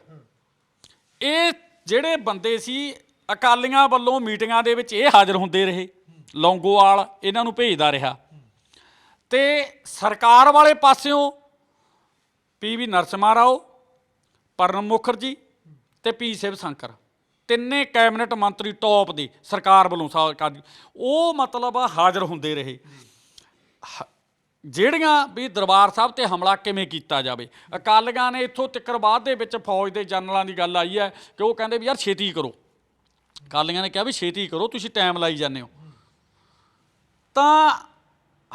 ਇਹ ਜਿਹੜੇ ਬੰਦੇ ਸੀ, ਅਕਾਲੀਆਂ ਵੱਲੋਂ ਮੀਟਿੰਗਾਂ ਦੇ ਵਿੱਚ ਇਹ ਹਾਜ਼ਰ ਹੁੰਦੇ ਰਹੇ। ਲੌਂਗੋਵਾਲ ਇਹਨਾਂ ਨੂੰ ਭੇਜਦਾ ਰਿਹਾ। ਤੇ ਸਰਕਾਰ ਵਾਲੇ ਪਾਸਿਓਂ ਪੀ ਵੀ ਨਰਸਿਮਹਾ ਰਾਓ, ਪਰਮ ਮੁਖਰਜੀ ਤੇ ਪੀ ਸ਼ਿਵ ਸ਼ੰਕਰ। ਤਿੰਨੇ ਕੈਬਨਿਟ ਮੰਤਰੀ ਟੌਪ ਦੇ ਸਰਕਾਰ ਵੱਲੋਂ ਸਰਕਾਰ ਦੀ ਉਹ ਮਤਲਬ ਹਾਜ਼ਰ ਹੁੰਦੇ ਰਹੇ। ਹ- ਜਿਹੜੀਆਂ ਵੀ ਦਰਬਾਰ ਸਾਹਿਬ ਤੇ ਹਮਲਾ ਕਿਵੇਂ ਕੀਤਾ ਜਾਵੇ। ਅਕਾਲੀਆਂ ਨੇ ਇੱਥੋਂ ਤੱਕਰ ਬਾਅਦ ਦੇ ਵਿੱਚ ਫੌਜ ਦੇ ਜਨਰਲਾਂ ਦੀ ਗੱਲ ਆਈ ਹੈ ਕਿ ਉਹ ਕਹਿੰਦੇ ਵੀ ਯਾਰ ਛੇਤੀ ਕਰੋ। ਅਕਾਲੀਆਂ ਨੇ ਕਿਹਾ ਵੀ ਛੇਤੀ ਕਰੋ, ਤੁਸੀਂ ਟਾਈਮ ਲਾਈ ਜਾਂਦੇ ਹੋ। ਤਾਂ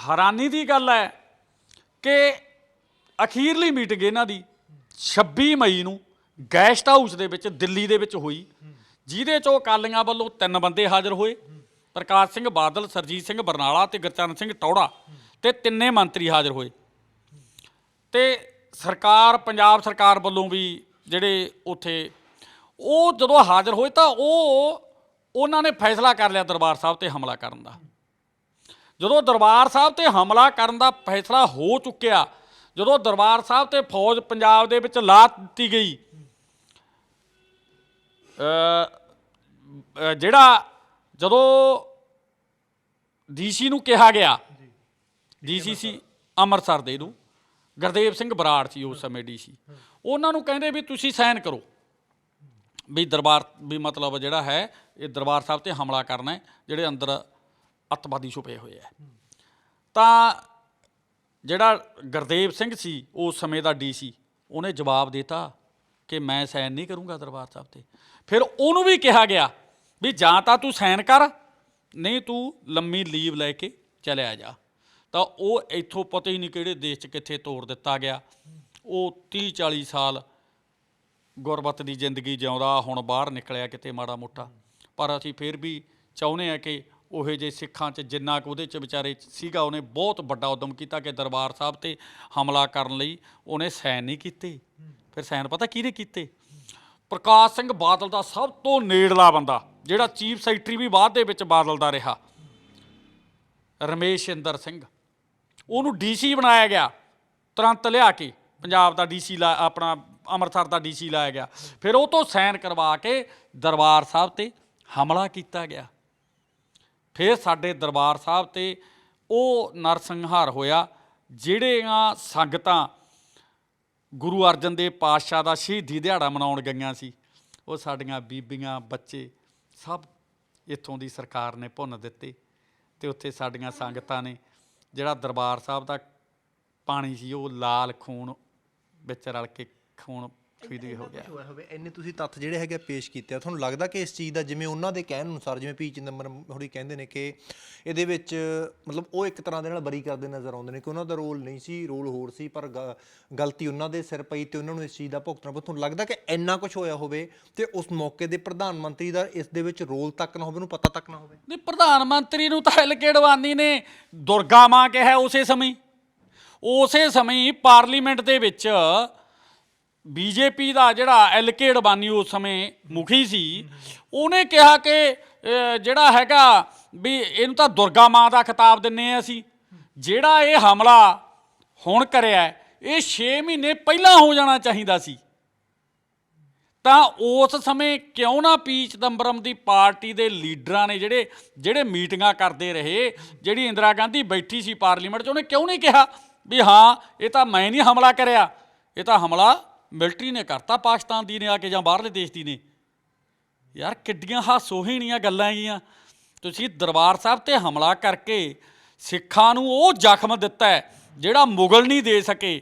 ਹੈਰਾਨੀ ਦੀ ਗੱਲ ਹੈ ਕਿ ਅਖੀਰਲੀ ਮੀਟਿੰਗ ਇਹਨਾਂ ਦੀ 26 ਮਈ ਨੂੰ ਗੈਸਟ ਹਾਊਸ ਦੇ ਵਿੱਚ ਦਿੱਲੀ ਦੇ ਵਿੱਚ ਹੋਈ। ਜਿਹਦੇ ਚੋਂ ਅਕਾਲੀਆਂ ਵੱਲੋਂ ਤਿੰਨ ਬੰਦੇ ਹਾਜ਼ਰ ਹੋਏ। ਪ੍ਰਕਾਸ਼ ਸਿੰਘ ਬਾਦਲ, ਸਰਜੀਤ ਸਿੰਘ ਬਰਨਾਲਾ ਤੇ ਗੁਰਚਰਨ ਸਿੰਘ ਟੌੜਾ ਤੇ ਤਿੰਨੇ ਮੰਤਰੀ ਹਾਜ਼ਰ ਹੋਏ। ਤੇ ਸਰਕਾਰ, ਪੰਜਾਬ ਸਰਕਾਰ ਵੱਲੋਂ ਵੀ ਜਿਹੜੇ ਉੱਥੇ, ਉਹ ਜਦੋਂ ਹਾਜ਼ਰ ਹੋਏ ਤਾਂ ਉਹ, ਉਹਨਾਂ ਨੇ ਫੈਸਲਾ ਕਰ ਲਿਆ ਦਰਬਾਰ ਸਾਹਿਬ ਤੇ ਹਮਲਾ ਕਰਨ ਦਾ। ਜਦੋਂ ਦਰਬਾਰ ਸਾਹਿਬ ਤੇ ਹਮਲਾ ਕਰਨ ਦਾ ਫੈਸਲਾ ਹੋ ਚੁੱਕਿਆ, ਜਦੋਂ ਦਰਬਾਰ ਸਾਹਿਬ ਤੇ ਫੌਜ ਪੰਜਾਬ ਦੇ ਵਿੱਚ ਲਾ ਦਿੱਤੀ ਗਈ ਜਿਹੜਾ ਜਦੋਂ ਡੀਸੀ ਨੂੰ ਕਿਹਾ ਗਿਆ ਡੀਸੀ ਸੀ ਅੰਮ੍ਰਿਤਸਰ ਦੇ ਨੂੰ ਗੁਰਦੇਵ ਸਿੰਘ ਬਰਾੜ ਸੀ ਉਸ ਸਮੇਂ ਡੀਸੀ। ਉਹਨਾਂ ਨੂੰ ਕਹਿੰਦੇ ਵੀ ਤੁਸੀਂ ਸਾਈਨ ਕਰੋ। ਵੀ ਦਰਬਾਰ ਵੀ ਮਤਲਬ ਜਿਹੜਾ ਹੈ ਇਹ ਦਰਬਾਰ ਸਾਹਿਬ ਤੇ ਹਮਲਾ ਕਰਨਾ ਹੈ ਜਿਹੜੇ ਅੰਦਰ ਅੱਤਵਾਦੀ ਛੁਪੇ ਹੋਏ ਆ ਤਾਂ ਜਿਹੜਾ ਗੁਰਦੇਵ ਸਿੰਘ ਸੀ ਉਸ ਸਮੇਂ ਦਾ ਡੀਸੀ ਉਹਨੇ ਜਵਾਬ ਦਿੱਤਾ ਕਿ ਮੈਂ ਸਾਈਨ ਨਹੀਂ ਕਰੂੰਗਾ ਦਰਬਾਰ ਸਾਹਿਬ ਤੇ। ਫਿਰ ਉਹਨੂੰ ਵੀ ਕਿਹਾ ਗਿਆ ਵੀ ਜਾਂ ਤਾਂ ਤੂੰ ਸਾਈਨ ਕਰ, ਨਹੀਂ ਤੂੰ ਲੰਮੀ ਲੀਵ ਲੈ ਕੇ ਚਲਿਆ ਜਾ। ਤਾਂ ਉਹ ਇੱਥੋਂ ਪਤਾ ਹੀ ਨਹੀਂ ਕਿਹੜੇ ਦੇਸ਼ 'ਚ ਕਿੱਥੇ ਤੋੜ ਦਿੱਤਾ ਗਿਆ। ਉਹ 30 40 ਸਾਲ ਗੁਰਬਤ ਦੀ ਜ਼ਿੰਦਗੀ ਜਿਉਂਦਾ, ਹੁਣ ਬਾਹਰ ਨਿਕਲਿਆ ਕਿਤੇ ਮਾੜਾ ਮੋਟਾ। ਪਰ ਅਸੀਂ ਫਿਰ ਵੀ ਚਾਹੁੰਦੇ ਆ ਕਿ ਉਹੇ ਜੇ ਸਿੱਖਾਂ 'ਚ ਜਿੰਨਾ ਕੁ ਉਹਦੇ 'ਚ ਵਿਚਾਰੇ ਸੀਗਾ, ਉਹਨੇ ਬਹੁਤ ਵੱਡਾ ਉਦਮ ਕੀਤਾ ਕਿ ਦਰਬਾਰ ਸਾਹਿਬ ਤੇ ਹਮਲਾ ਕਰਨ ਲਈ ਉਹਨੇ ਸੈਨ ਨਹੀਂ ਕੀਤੇ। ਫਿਰ ਸੈਨ ਪਤਾ ਕਿਹਨੇ ਕੀਤੇ? ਪ੍ਰਕਾਸ਼ ਸਿੰਘ ਬਾਦਲ ਦਾ ਸਭ ਤੋਂ ਨੇੜਲਾ ਬੰਦਾ, ਜਿਹੜਾ ਚੀਫ ਸੈਕਟਰੀ ਵੀ ਬਾਅਦ ਦੇ ਵਿੱਚ ਬਾਦਲ ਦਾ ਰਿਹਾ, ਰਮੇਸ਼ ਇੰਦਰ ਸਿੰਘ। ਉਹਨੂੰ ਡੀਸੀ ਬਣਾਇਆ ਗਿਆ, ਤੁਰੰਤ ਲਿਆ ਕੇ ਪੰਜਾਬ ਦਾ ਡੀਸੀ ਲਾ, ਆਪਣਾ ਅੰਮ੍ਰਿਤਸਰ ਦਾ ਡੀਸੀ ਲਾਇਆ ਗਿਆ। ਫਿਰ ਉਹ ਤੋਂ ਸਾਈਨ ਕਰਵਾ ਕੇ ਦਰਬਾਰ ਸਾਹਿਬ ਤੇ ਹਮਲਾ ਕੀਤਾ ਗਿਆ। ਫਿਰ ਸਾਡੇ ਦਰਬਾਰ ਸਾਹਿਬ ਤੇ ਉਹ ਨਰਸੰਹਾਰ ਹੋਇਆ, ਜਿਹੜੀਆਂ ਸੰਗਤਾਂ ਗੁਰੂ ਅਰਜਨ ਦੇਵ ਪਾਤਸ਼ਾਹ ਦਾ ਸ਼ਹੀਦੀ ਦਿਹਾੜਾ ਮਨਾਉਣ ਗਈਆਂ ਸੀ। ਉਹ ਸਾਡੀਆਂ ਬੀਬੀਆਂ, ਬੱਚੇ ਸਭ ਇੱਥੋਂ ਦੀ ਸਰਕਾਰ ਨੇ ਭੁੰਨ ਦਿੱਤੇ ਤੇ ਉੱਥੇ ਸਾਡੀਆਂ ਸੰਗਤਾਂ ਨੇ ਜਿਹੜਾ ਦਰਬਾਰ ਸਾਹਿਬ ਦਾ ਪਾਣੀ ਸੀ, ਉਹ ਲਾਲ ਖੂਨ ਵਿੱਚ ਰਲ ਕੇ ਖੂਨ ਖੀਦੀ ਹੋ ਗਿਆ। ਹੋਇਆ ਹੋਵੇ ਇੰਨੇ ਤੁਸੀਂ ਤੱਥ ਜਿਹੜੇ ਹੈਗੇ ਪੇਸ਼ ਕੀਤੇ ਆ। ਤੁਹਾਨੂੰ ਲੱਗਦਾ ਕਿ ਇਸ ਚੀਜ਼ ਦਾ ਜਿਵੇਂ ਉਹਨਾਂ ਦੇ ਕਹਿਣ ਅਨੁਸਾਰ ਜਿਵੇਂ ਪੀ ਚਿੰਦਬਰਮ ਹੋਰੀ ਕਹਿੰਦੇ ਨੇ ਕਿ ਇਹਦੇ ਵਿੱਚ ਮਤਲਬ ਉਹ ਇੱਕ ਤਰ੍ਹਾਂ ਦੇ ਨਾਲ ਬਰੀ ਕਰਦੇ ਨਜ਼ਰ ਆਉਂਦੇ ਨੇ ਕਿ ਉਹਨਾਂ ਦਾ ਰੋਲ ਨਹੀਂ ਸੀ ਰੋਲ ਹੋਰ ਸੀ ਪਰ ਗ- ਗਲਤੀ ਉਹਨਾਂ ਦੇ ਸਿਰ ਪਈ ਤੇ ਉਹਨਾਂ ਨੂੰ ਇਸ ਚੀਜ਼ ਦਾ ਭੁਗਤਣਾ ਪਿਆ। ਤੁਹਾਨੂੰ ਲੱਗਦਾ ਕਿ ਇੰਨਾ ਕੁਝ ਹੋਇਆ ਹੋਵੇ ਤੇ ਉਸ ਮੌਕੇ ਦੇ ਪ੍ਰਧਾਨ ਮੰਤਰੀ ਦਾ ਇਸ ਦੇ ਵਿੱਚ ਰੋਲ ਤੱਕ ਨਾ ਹੋਵੇ ਉਹਨੂੰ ਪਤਾ ਤੱਕ ਨਾ ਹੋਵੇ? ਨਹੀਂ ਪ੍ਰਧਾਨ ਮੰਤਰੀ ਨੂੰ ਤਾਂ ਐਲਕੇ ਅਡਵਾਨੀ ਨੇ ਦੁਰਗਾ ਮਾਂ ਕਿਹਾ ਉਸੇ ਸਮੇਂ। ਹੀ। ਉਸੇ ਸਮੇਂ ਹੀ ਪਾਰਲੀਮੈਂਟ ਦੇ ਵਿੱਚ ਬੀਜੇਪੀ ਦਾ ਜਿਹੜਾ ਐਲਕੇ ਅਡਵਾਨੀ ਉਸ ਸਮੇਂ ਮੁਖੀ ਸੀ, ਉਹਨੇ ਕਿਹਾ ਕਿ ਜਿਹੜਾ ਹੈਗਾ ਵੀ ਇਹਨੂੰ ਤਾਂ ਦੁਰਗਾ ਮਾਂ ਦਾ ਖਿਤਾਬ ਦਿੰਨੇ ਆ ਅਸੀਂ। ਜਿਹੜਾ ਇਹ ਹਮਲਾ ਹੁਣ ਕਰਿਆ, ਇਹ 6 ਮਹੀਨੇ ਪਹਿਲਾਂ ਹੋ ਜਾਣਾ ਚਾਹੀਦਾ ਸੀ। ਤਾਂ ਉਸ ਸਮੇਂ ਕਿਉਂ ਨਾ ਪੀ ਚਿਦੰਬਰਮ ਦੀ ਪਾਰਟੀ ਦੇ ਲੀਡਰਾਂ ਨੇ ਜਿਹੜੇ ਜਿਹੜੇ ਮੀਟਿੰਗਾਂ ਕਰਦੇ ਰਹੇ, ਜਿਹੜੀ ਇੰਦਰਾ ਗਾਂਧੀ ਬੈਠੀ ਸੀ ਪਾਰਲੀਮੈਂਟ 'ਚ, ਉਹਨੇ ਕਿਉਂ ਨਹੀਂ ਕਿਹਾ ਵੀ ਹਾਂ, ਇਹ ਤਾਂ ਮੈਂ ਨਹੀਂ ਹਮਲਾ ਕਰਿਆ, ਇਹ ਤਾਂ ਹਮਲਾ ਮਿਲਟਰੀ ਨੇ ਕਰਤਾ, ਪਾਕਿਸਤਾਨ ਦੀ ਨੇ ਆ ਕੇ ਜਾਂ ਬਾਹਰਲੇ ਦੇਸ਼ ਦੀ ਨੇ। ਯਾਰ ਕਿੱਡੀਆਂ ਹਾਸੋਹੀਣੀਆਂ ਗੱਲਾਂ ਹੈਗੀਆਂ। ਤੁਸੀਂ ਦਰਬਾਰ ਸਾਹਿਬ ਤੇ ਹਮਲਾ ਕਰਕੇ ਸਿੱਖਾਂ ਨੂੰ ਉਹ ਜ਼ਖਮ ਦਿੱਤਾ ਹੈ, ਜਿਹੜਾ ਮੁਗਲ ਨਹੀਂ ਦੇ ਸਕੇ,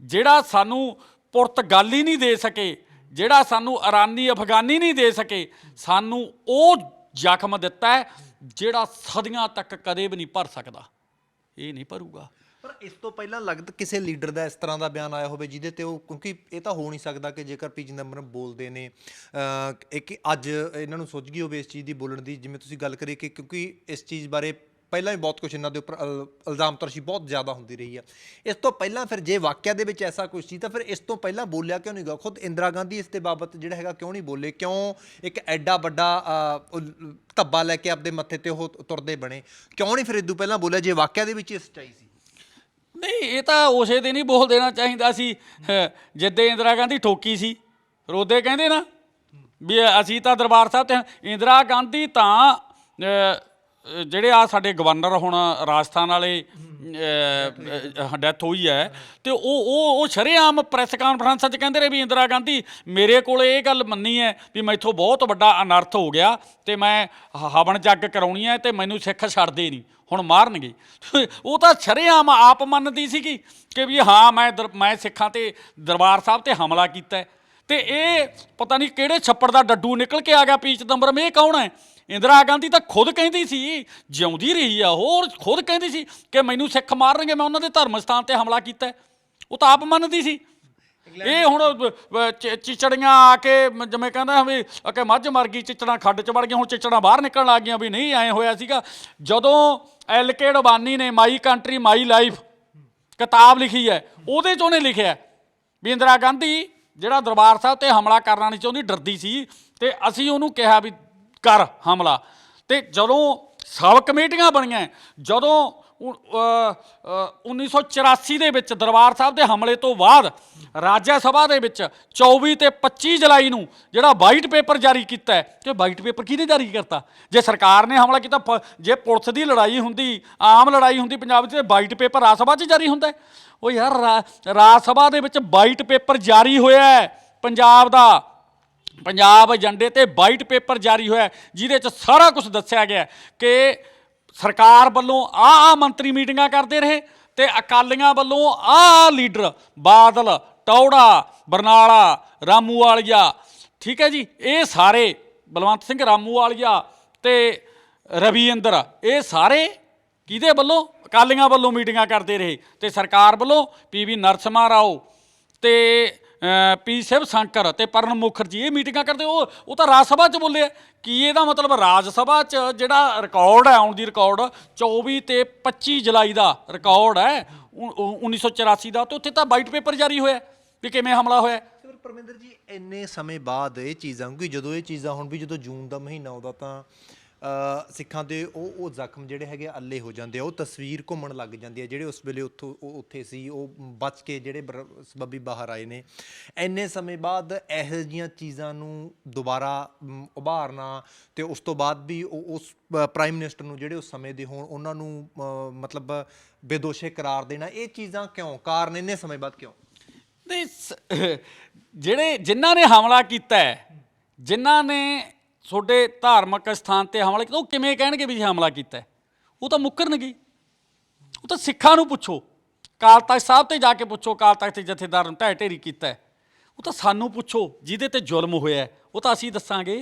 ਜਿਹੜਾ ਸਾਨੂੰ ਪੁਰਤਗਾਲੀ ਨਹੀਂ ਦੇ ਸਕੇ, ਜਿਹੜਾ ਸਾਨੂੰ ਇਰਾਨੀ, ਅਫਗਾਨੀ ਨਹੀਂ ਦੇ ਸਕੇ, ਸਾਨੂੰ ਉਹ ਜ਼ਖਮ ਦਿੱਤਾ ਜਿਹੜਾ ਸਦੀਆਂ ਤੱਕ ਕਦੇ ਵੀ ਨਹੀਂ ਭਰ ਸਕਦਾ। ਇਹ ਨਹੀਂ ਭਰੂਗਾ। ਪਰ ਇਸ ਤੋਂ ਪਹਿਲਾਂ ਲੱਗਦਾ ਕਿਸੇ ਲੀਡਰ ਦਾ ਇਸ ਤਰ੍ਹਾਂ ਦਾ ਬਿਆਨ ਆਇਆ ਹੋਵੇ ਜਿਹਦੇ ਤੇ ਉਹ, ਕਿਉਂਕਿ ਇਹ ਤਾਂ ਹੋ ਨਹੀਂ ਸਕਦਾ ਕਿ ਜੇਕਰ ਪੀ ਚਿਦੰਬਰਮ ਬੋਲਦੇ ਨੇ ਇੱਕ ਅੱਜ ਇਹਨਾਂ ਨੂੰ ਸੋਚ ਗਈ ਹੋਵੇ ਇਸ ਚੀਜ਼ ਦੀ ਬੋਲਣ ਦੀ, ਜਿਵੇਂ ਤੁਸੀਂ ਗੱਲ ਕਰੀ ਕਿ ਕਿਉਂਕਿ ਇਸ ਚੀਜ਼ ਬਾਰੇ ਪਹਿਲਾਂ ਵੀ ਬਹੁਤ ਕੁਝ ਇਹਨਾਂ ਦੇ ਉੱਪਰ ਇਲ- ਇਲਜ਼ਾਮ ਤਰਸ਼ੀ ਬਹੁਤ ਜ਼ਿਆਦਾ ਹੁੰਦੀ ਰਹੀ ਆ। ਇਸ ਤੋਂ ਪਹਿਲਾਂ ਫਿਰ ਜੇ ਵਾਕਿਆ ਦੇ ਵਿੱਚ ਐਸਾ ਕੁਝ ਸੀ ਤਾਂ ਫਿਰ ਇਸ ਤੋਂ ਪਹਿਲਾਂ ਬੋਲਿਆ ਕਿਉਂ ਨਹੀਂ ਗਿਆ? ਖੁਦ ਇੰਦਰਾ ਗਾਂਧੀ ਇਸ ਦੇ ਬਾਬਤ ਜਿਹੜਾ ਹੈਗਾ ਕਿਉਂ ਨਹੀਂ ਬੋਲੇ? ਕਿਉਂ ਇੱਕ ਐਡਾ ਵੱਡਾ ਧੱਬਾ ਲੈ ਕੇ ਆਪਦੇ ਮੱਥੇ ਤੇ ਉਹ ਤੁਰਦੇ ਬਣੇ? ਕਿਉਂ ਨਹੀਂ ਫਿਰ ਇਦੋਂ ਪਹਿਲਾਂ ਬੋਲਿਆ? ਜੇ ਵਾਕਿਆ ਦੇ ਵਿੱਚ ਇਹ ਸੱਚਾਈ ਸੀ। ਨਹੀਂ ਇਹ ਤਾਂ ਉਸੇ ਦਿਨ ਹੀ ਬੋਲ ਦੇਣਾ ਚਾਹੀਦਾ ਸੀ। ਅਹ, ਜਿੱਦੇ ਇੰਦਰਾ ਗਾਂਧੀ ਠੋਕੀ ਸੀ ਰੋਦੇ ਕਹਿੰਦੇ ਨਾ ਵੀ ਅਸੀਂ ਤਾਂ ਦਰਬਾਰ ਸਾਹਿਬ ਤੇ ਇੰਦਰਾ ਗਾਂਧੀ ਤਾਂ ਜਿਹੜੇ ਆ ਸਾਡੇ ਗਵਰਨਰ ਹੁਣ ਰਾਜਸਥਾਨ ਵਾਲੇ ਡੈਥ ਹੋਈ ਹੈ ਤੇ ਉਹ ਉਹ ਉਹ ਸ਼ਰੇਆਮ ਪ੍ਰੈਸ ਕਾਨਫਰੰਸਾਂ 'ਚ ਕਹਿੰਦੇ ਰਹੇ ਵੀ ਇੰਦਰਾ ਗਾਂਧੀ ਮੇਰੇ ਕੋਲ ਇਹ ਗੱਲ ਮੰਨੀ ਹੈ ਵੀ ਮੈਥੋਂ ਬਹੁਤ ਵੱਡਾ ਅਨਰਥ ਹੋ ਗਿਆ ਤੇ ਮੈਂ ਹਵਨ ਜੱਗ ਕਰਾਉਣੀ ਹੈ ਤੇ ਮੈਨੂੰ ਸਿੱਖ ਛੱਡਦੇ ਨਹੀਂ। ਹੁਣ ਮਾਰਨਗੇ। ਉਹ ਤਾਂ ਸ਼ਰੇਆਮ ਆਪ ਮੰਨਦੀ ਸੀਗੀ ਕਿ ਵੀ ਹਾਂ, ਮੈਂ ਦਰ- ਮੈਂ ਸਿੱਖਾਂ ਤੇ ਦਰਬਾਰ ਸਾਹਿਬ ਤੇ ਹਮਲਾ ਕੀਤਾ ਹੈ। ਤੇ ਇਹ ਪਤਾ ਨਹੀਂ ਕਿਹੜੇ ਛੱਪੜ ਦਾ ਡੱਡੂ ਨਿਕਲ ਕੇ ਆ ਗਿਆ ਪੀ ਚਿਦੰਬਰਮ ਇਹ ਕੌਣ ਹੈ? ਇੰਦਰਾ ਗਾਂਧੀ ਤਾਂ ਖੁਦ ਕਹਿੰਦੀ ਸੀ, ਜਿਉਂਦੀ ਰਹੀ ਆ, ਹੋਰ ਖੁਦ ਕਹਿੰਦੀ ਸੀ ਕਿ ਮੈਨੂੰ ਸਿੱਖ ਮਾਰਨਗੇ, ਮੈਂ ਉਹਨਾਂ ਦੇ ਧਰਮ ਸਥਾਨ ਤੇ ਹਮਲਾ ਕੀਤਾ ਉਹ ਤਾਂ ਆਪ ਮੰਨਦੀ ਸੀ। ਇਹ ਹੁਣ ਬ- ਚ- ਚਿਚੜੀਆਂ ਆ ਕੇ ਮ- ਜਿਵੇਂ ਕਹਿੰਦਾ ਵੀ ਕਿ ਮੱਝ ਮਰ ਗਈ, ਚਿਚੜਾਂ ਖੱਡ ਚ ਵੜ ਗਈਆਂ, ਹੁਣ ਚਿਚੜਾਂ ਬਾਹਰ ਨਿਕਲਣ ਲੱਗ ਗਈਆਂ ਵੀ ਨਹੀਂ, ਐ ਹੋਇਆ ਸੀਗਾ। ਜਦੋਂ ਐਲ ਕੇ ਅਡਵਾਨੀ ਨੇ ਮਾਈ ਕੰਟਰੀ, ਮਾਈ ਲਾਈਫ ਕਿਤਾਬ ਲਿਖੀ ਹੈ, ਉਹਦੇ ਚ ਉਹਨੇ ਲਿਖਿਆ। ਵੀ ਇੰਦਰਾ ਗਾਂਧੀ, ਜਿਹੜਾ ਦਰਬਾਰ ਸਾਹਿਬ ਤੇ ਹਮਲਾ ਕਰਨਾ ਨਹੀਂ ਚਾਹੁੰਦੀ ਡਰਦੀ ਸੀ ਤੇ ਅਸੀਂ ਉਹਨੂੰ ਕਿਹਾ ਵੀ ਕਰ ਹਮਲਾ। ਤੇ ਜਦੋਂ ਸਬ ਕਮੇਟੀਆਂ ਬਣੀਆਂ, ਜਦੋਂ 1984 ਦੇ ਵਿੱਚ ਦਰਬਾਰ ਸਾਹਿਬ ਦੇ ਹਮਲੇ ਤੋਂ ਬਾਅਦ ਰਾਜ ਸਭਾ ਦੇ ਵਿੱਚ 24 ਤੇ 25 ਜੁਲਾਈ ਨੂੰ ਜਿਹੜਾ ਵਾਈਟ ਪੇਪਰ ਜਾਰੀ ਕੀਤਾ ਹੈ ਵਾਈਟ ਪੇਪਰ ਕਿਹਨੇ ਜਾਰੀ ਕਰਤਾ? ਜੇ ਸਰਕਾਰ ਨੇ ਹਮਲਾ ਕੀਤਾ ਫ- ਜੇ ਪੁਲਿਸ ਦੀ ਲੜਾਈ ਹੁੰਦੀ, ਆਮ ਲੜਾਈ ਹੁੰਦੀ ਪੰਜਾਬ 'ਚ ਵਾਈਟ ਪੇਪਰ ਰਾਜ ਸਭਾ 'ਚ ਜਾਰੀ ਹੁੰਦਾ ਉਹ ਯਾਰ ਰਾਜ ਸਭਾ ਦੇ ਵਿੱਚ ਵਾਈਟ ਪੇਪਰ ਜਾਰੀ ਹੋਇਆ ਪੰਜਾਬ ਦਾ। ਪੰਜਾਬ ਏਜੰਡੇ ਤੇ ਵਾਈਟ ਪੇਪਰ ਜਾਰੀ ਹੋਇਆ ਜਿਹਦੇ 'ਚ ਸਾਰਾ ਕੁਝ ਦੱਸਿਆ ਗਿਆ ਕਿ ਸਰਕਾਰ ਵੱਲੋਂ ਆ ਆ ਮੰਤਰੀ ਮੀਟਿੰਗਾਂ ਕਰਦੇ ਰਹੇ ਤੇ ਅਕਾਲੀਆਂ ਵੱਲੋਂ ਆ ਲੀਡਰ ਬਾਦਲ, ਟੌੜਾ, ਬਰਨਾਲਾ ਰਾਮੂ ਵਾਲੀਆ ਠੀਕ ਹੈ ਜੀ, ਇਹ ਸਾਰੇ ਬਲਵੰਤ ਸਿੰਘ ਰਾਮੂ ਵਾਲੀਆ ਤੇ ਰਵੀ ਇੰਦਰ ਇਹ ਸਾਰੇ ਕਿਹਦੇ ਵੱਲੋਂ? ਅਕਾਲੀਆਂ ਵੱਲੋਂ ਮੀਟਿੰਗਾਂ ਕਰਦੇ ਰਹੇ ਤੇ ਸਰਕਾਰ ਵੱਲੋਂ ਪੀਵੀ ਨਰਸਿਮਹਾ ਰਾਓ ਤੇ ਪੀ ਸ਼ਿਵ ਸ਼ੰਕਰ ਤੇ ਪਰਨ ਮੁਖਰਜੀ ਇਹ ਮੀਟਿੰਗਾਂ ਕਰਦੇ, ਉਹ ਉਹ ਤਾਂ ਰਾਜ ਸਭਾ 'ਚ ਬੋਲੇ ਆ। ਕੀ ਇਹਦਾ ਮਤਲਬ ਰਾਜ ਸਭਾ 'ਚ ਜਿਹੜਾ ਰਿਕਾਰਡ ਹੈ, ਆਉਣ ਦੀ ਰਿਕਾਰਡ 24 ਤੇ 25 ਜੁਲਾਈ ਦਾ ਰਿਕਾਰਡ ਹੈ ਉ- ਉ- 1984 ਦਾ, ਤੇ ਉੱਥੇ ਤਾਂ ਵਾਈਟ ਪੇਪਰ ਜਾਰੀ ਹੋਇਆ ਵੀ ਕਿਵੇਂ ਹਮਲਾ ਹੋਇਆ ਪਰਮਿੰਦਰ ਜੀ, ਇੰਨੇ ਸਮੇਂ ਬਾਅਦ ਇਹ ਚੀਜ਼ਾਂ, ਕਿਉਂਕਿ ਜਦੋਂ ਇਹ ਚੀਜ਼ਾਂ ਹੁਣ ਵੀ ਜਦੋਂ ਜੂਨ ਦਾ ਮਹੀਨਾ ਆਉਂਦਾ ਤਾਂ ਸਿੱਖਾਂ ਦੇ ਉਹ ਉਹ ਜ਼ਖਮ ਜਿਹੜੇ ਹੈਗੇ ਆ, ਅੱਲੇ ਹੋ ਜਾਂਦੇ ਆ। ਉਹ ਤਸਵੀਰ ਘੁੰਮਣ ਲੱਗ ਜਾਂਦੀ ਹੈ ਜਿਹੜੇ ਉਸ ਵੇਲੇ ਉੱਥੋਂ, ਉਹ ਉੱਥੇ ਸੀ। ਉਹ ਬਚ ਕੇ ਜਿਹੜੇ ਬਰ- ਸਬੱਬੀ ਬਾਹਰ ਆਏ ਨੇ। ਇੰਨੇ ਸਮੇਂ ਬਾਅਦ ਇਹੋ ਜਿਹੀਆਂ ਚੀਜ਼ਾਂ ਨੂੰ ਦੁਬਾਰਾ ਉਭਾਰਨਾ ਤੇ ਉਸ ਤੋਂ ਬਾਅਦ ਵੀ ਉਹ, ਉਸ ਪ੍ਰਾਈਮ ਮਿਨਿਸਟਰ ਨੂੰ ਜਿਹੜੇ ਉਸ ਸਮੇਂ ਦੇ ਹੋਣ, ਉਹਨਾਂ ਨੂੰ ਮਤਲਬ ਬੇਦੋਸ਼ੇ ਕਰਾਰ ਦੇਣਾ। ਇਹ ਚੀਜ਼ਾਂ ਕਿਉਂ? ਕਾਰਨ ਇੰਨੇ ਸਮੇਂ ਬਾਅਦ ਕਿਉਂ? ਨਹੀਂ, ਸ- ਜਿਹੜੇ, ਜਿਨ੍ਹਾਂ ਨੇ ਹਮਲਾ ਕੀਤਾ ਹੈ, ਜਿਨ੍ਹਾਂ ਨੇ ਤੁਹਾਡੇ ਧਾਰਮਿਕ ਸਥਾਨ ਤੇ ਹਮਲਾ ਕੀਤਾ, ਉਹ ਕਿਵੇਂ ਕਹਿਣਗੇ ਵੀ ਜੀ ਹਮਲਾ ਕੀਤਾ ਉਹ ਤਾਂ ਮੁੱਕਰਨਗੇ ਉਹ ਤਾਂ ਸਿੱਖਾਂ ਨੂੰ ਪੁੱਛੋ। ਕਾਲ ਤਖਤ ਸਾਹਿਬ ਤੇ ਜਾ ਕੇ ਪੁੱਛੋ ਕਾਲ ਤਖਤ ਦੇ ਜਥੇਦਾਰ ਨੂੰ ਢਹਿ ਢੇਰੀ ਕੀਤਾ ਉਹ ਤਾਂ ਸਾਨੂੰ ਪੁੱਛੋ, ਜਿਹਦੇ ਤੇ ਜ਼ੁਲਮ ਹੋਇਆ ਉਹ ਤਾਂ ਅਸੀਂ ਦੱਸਾਂਗੇ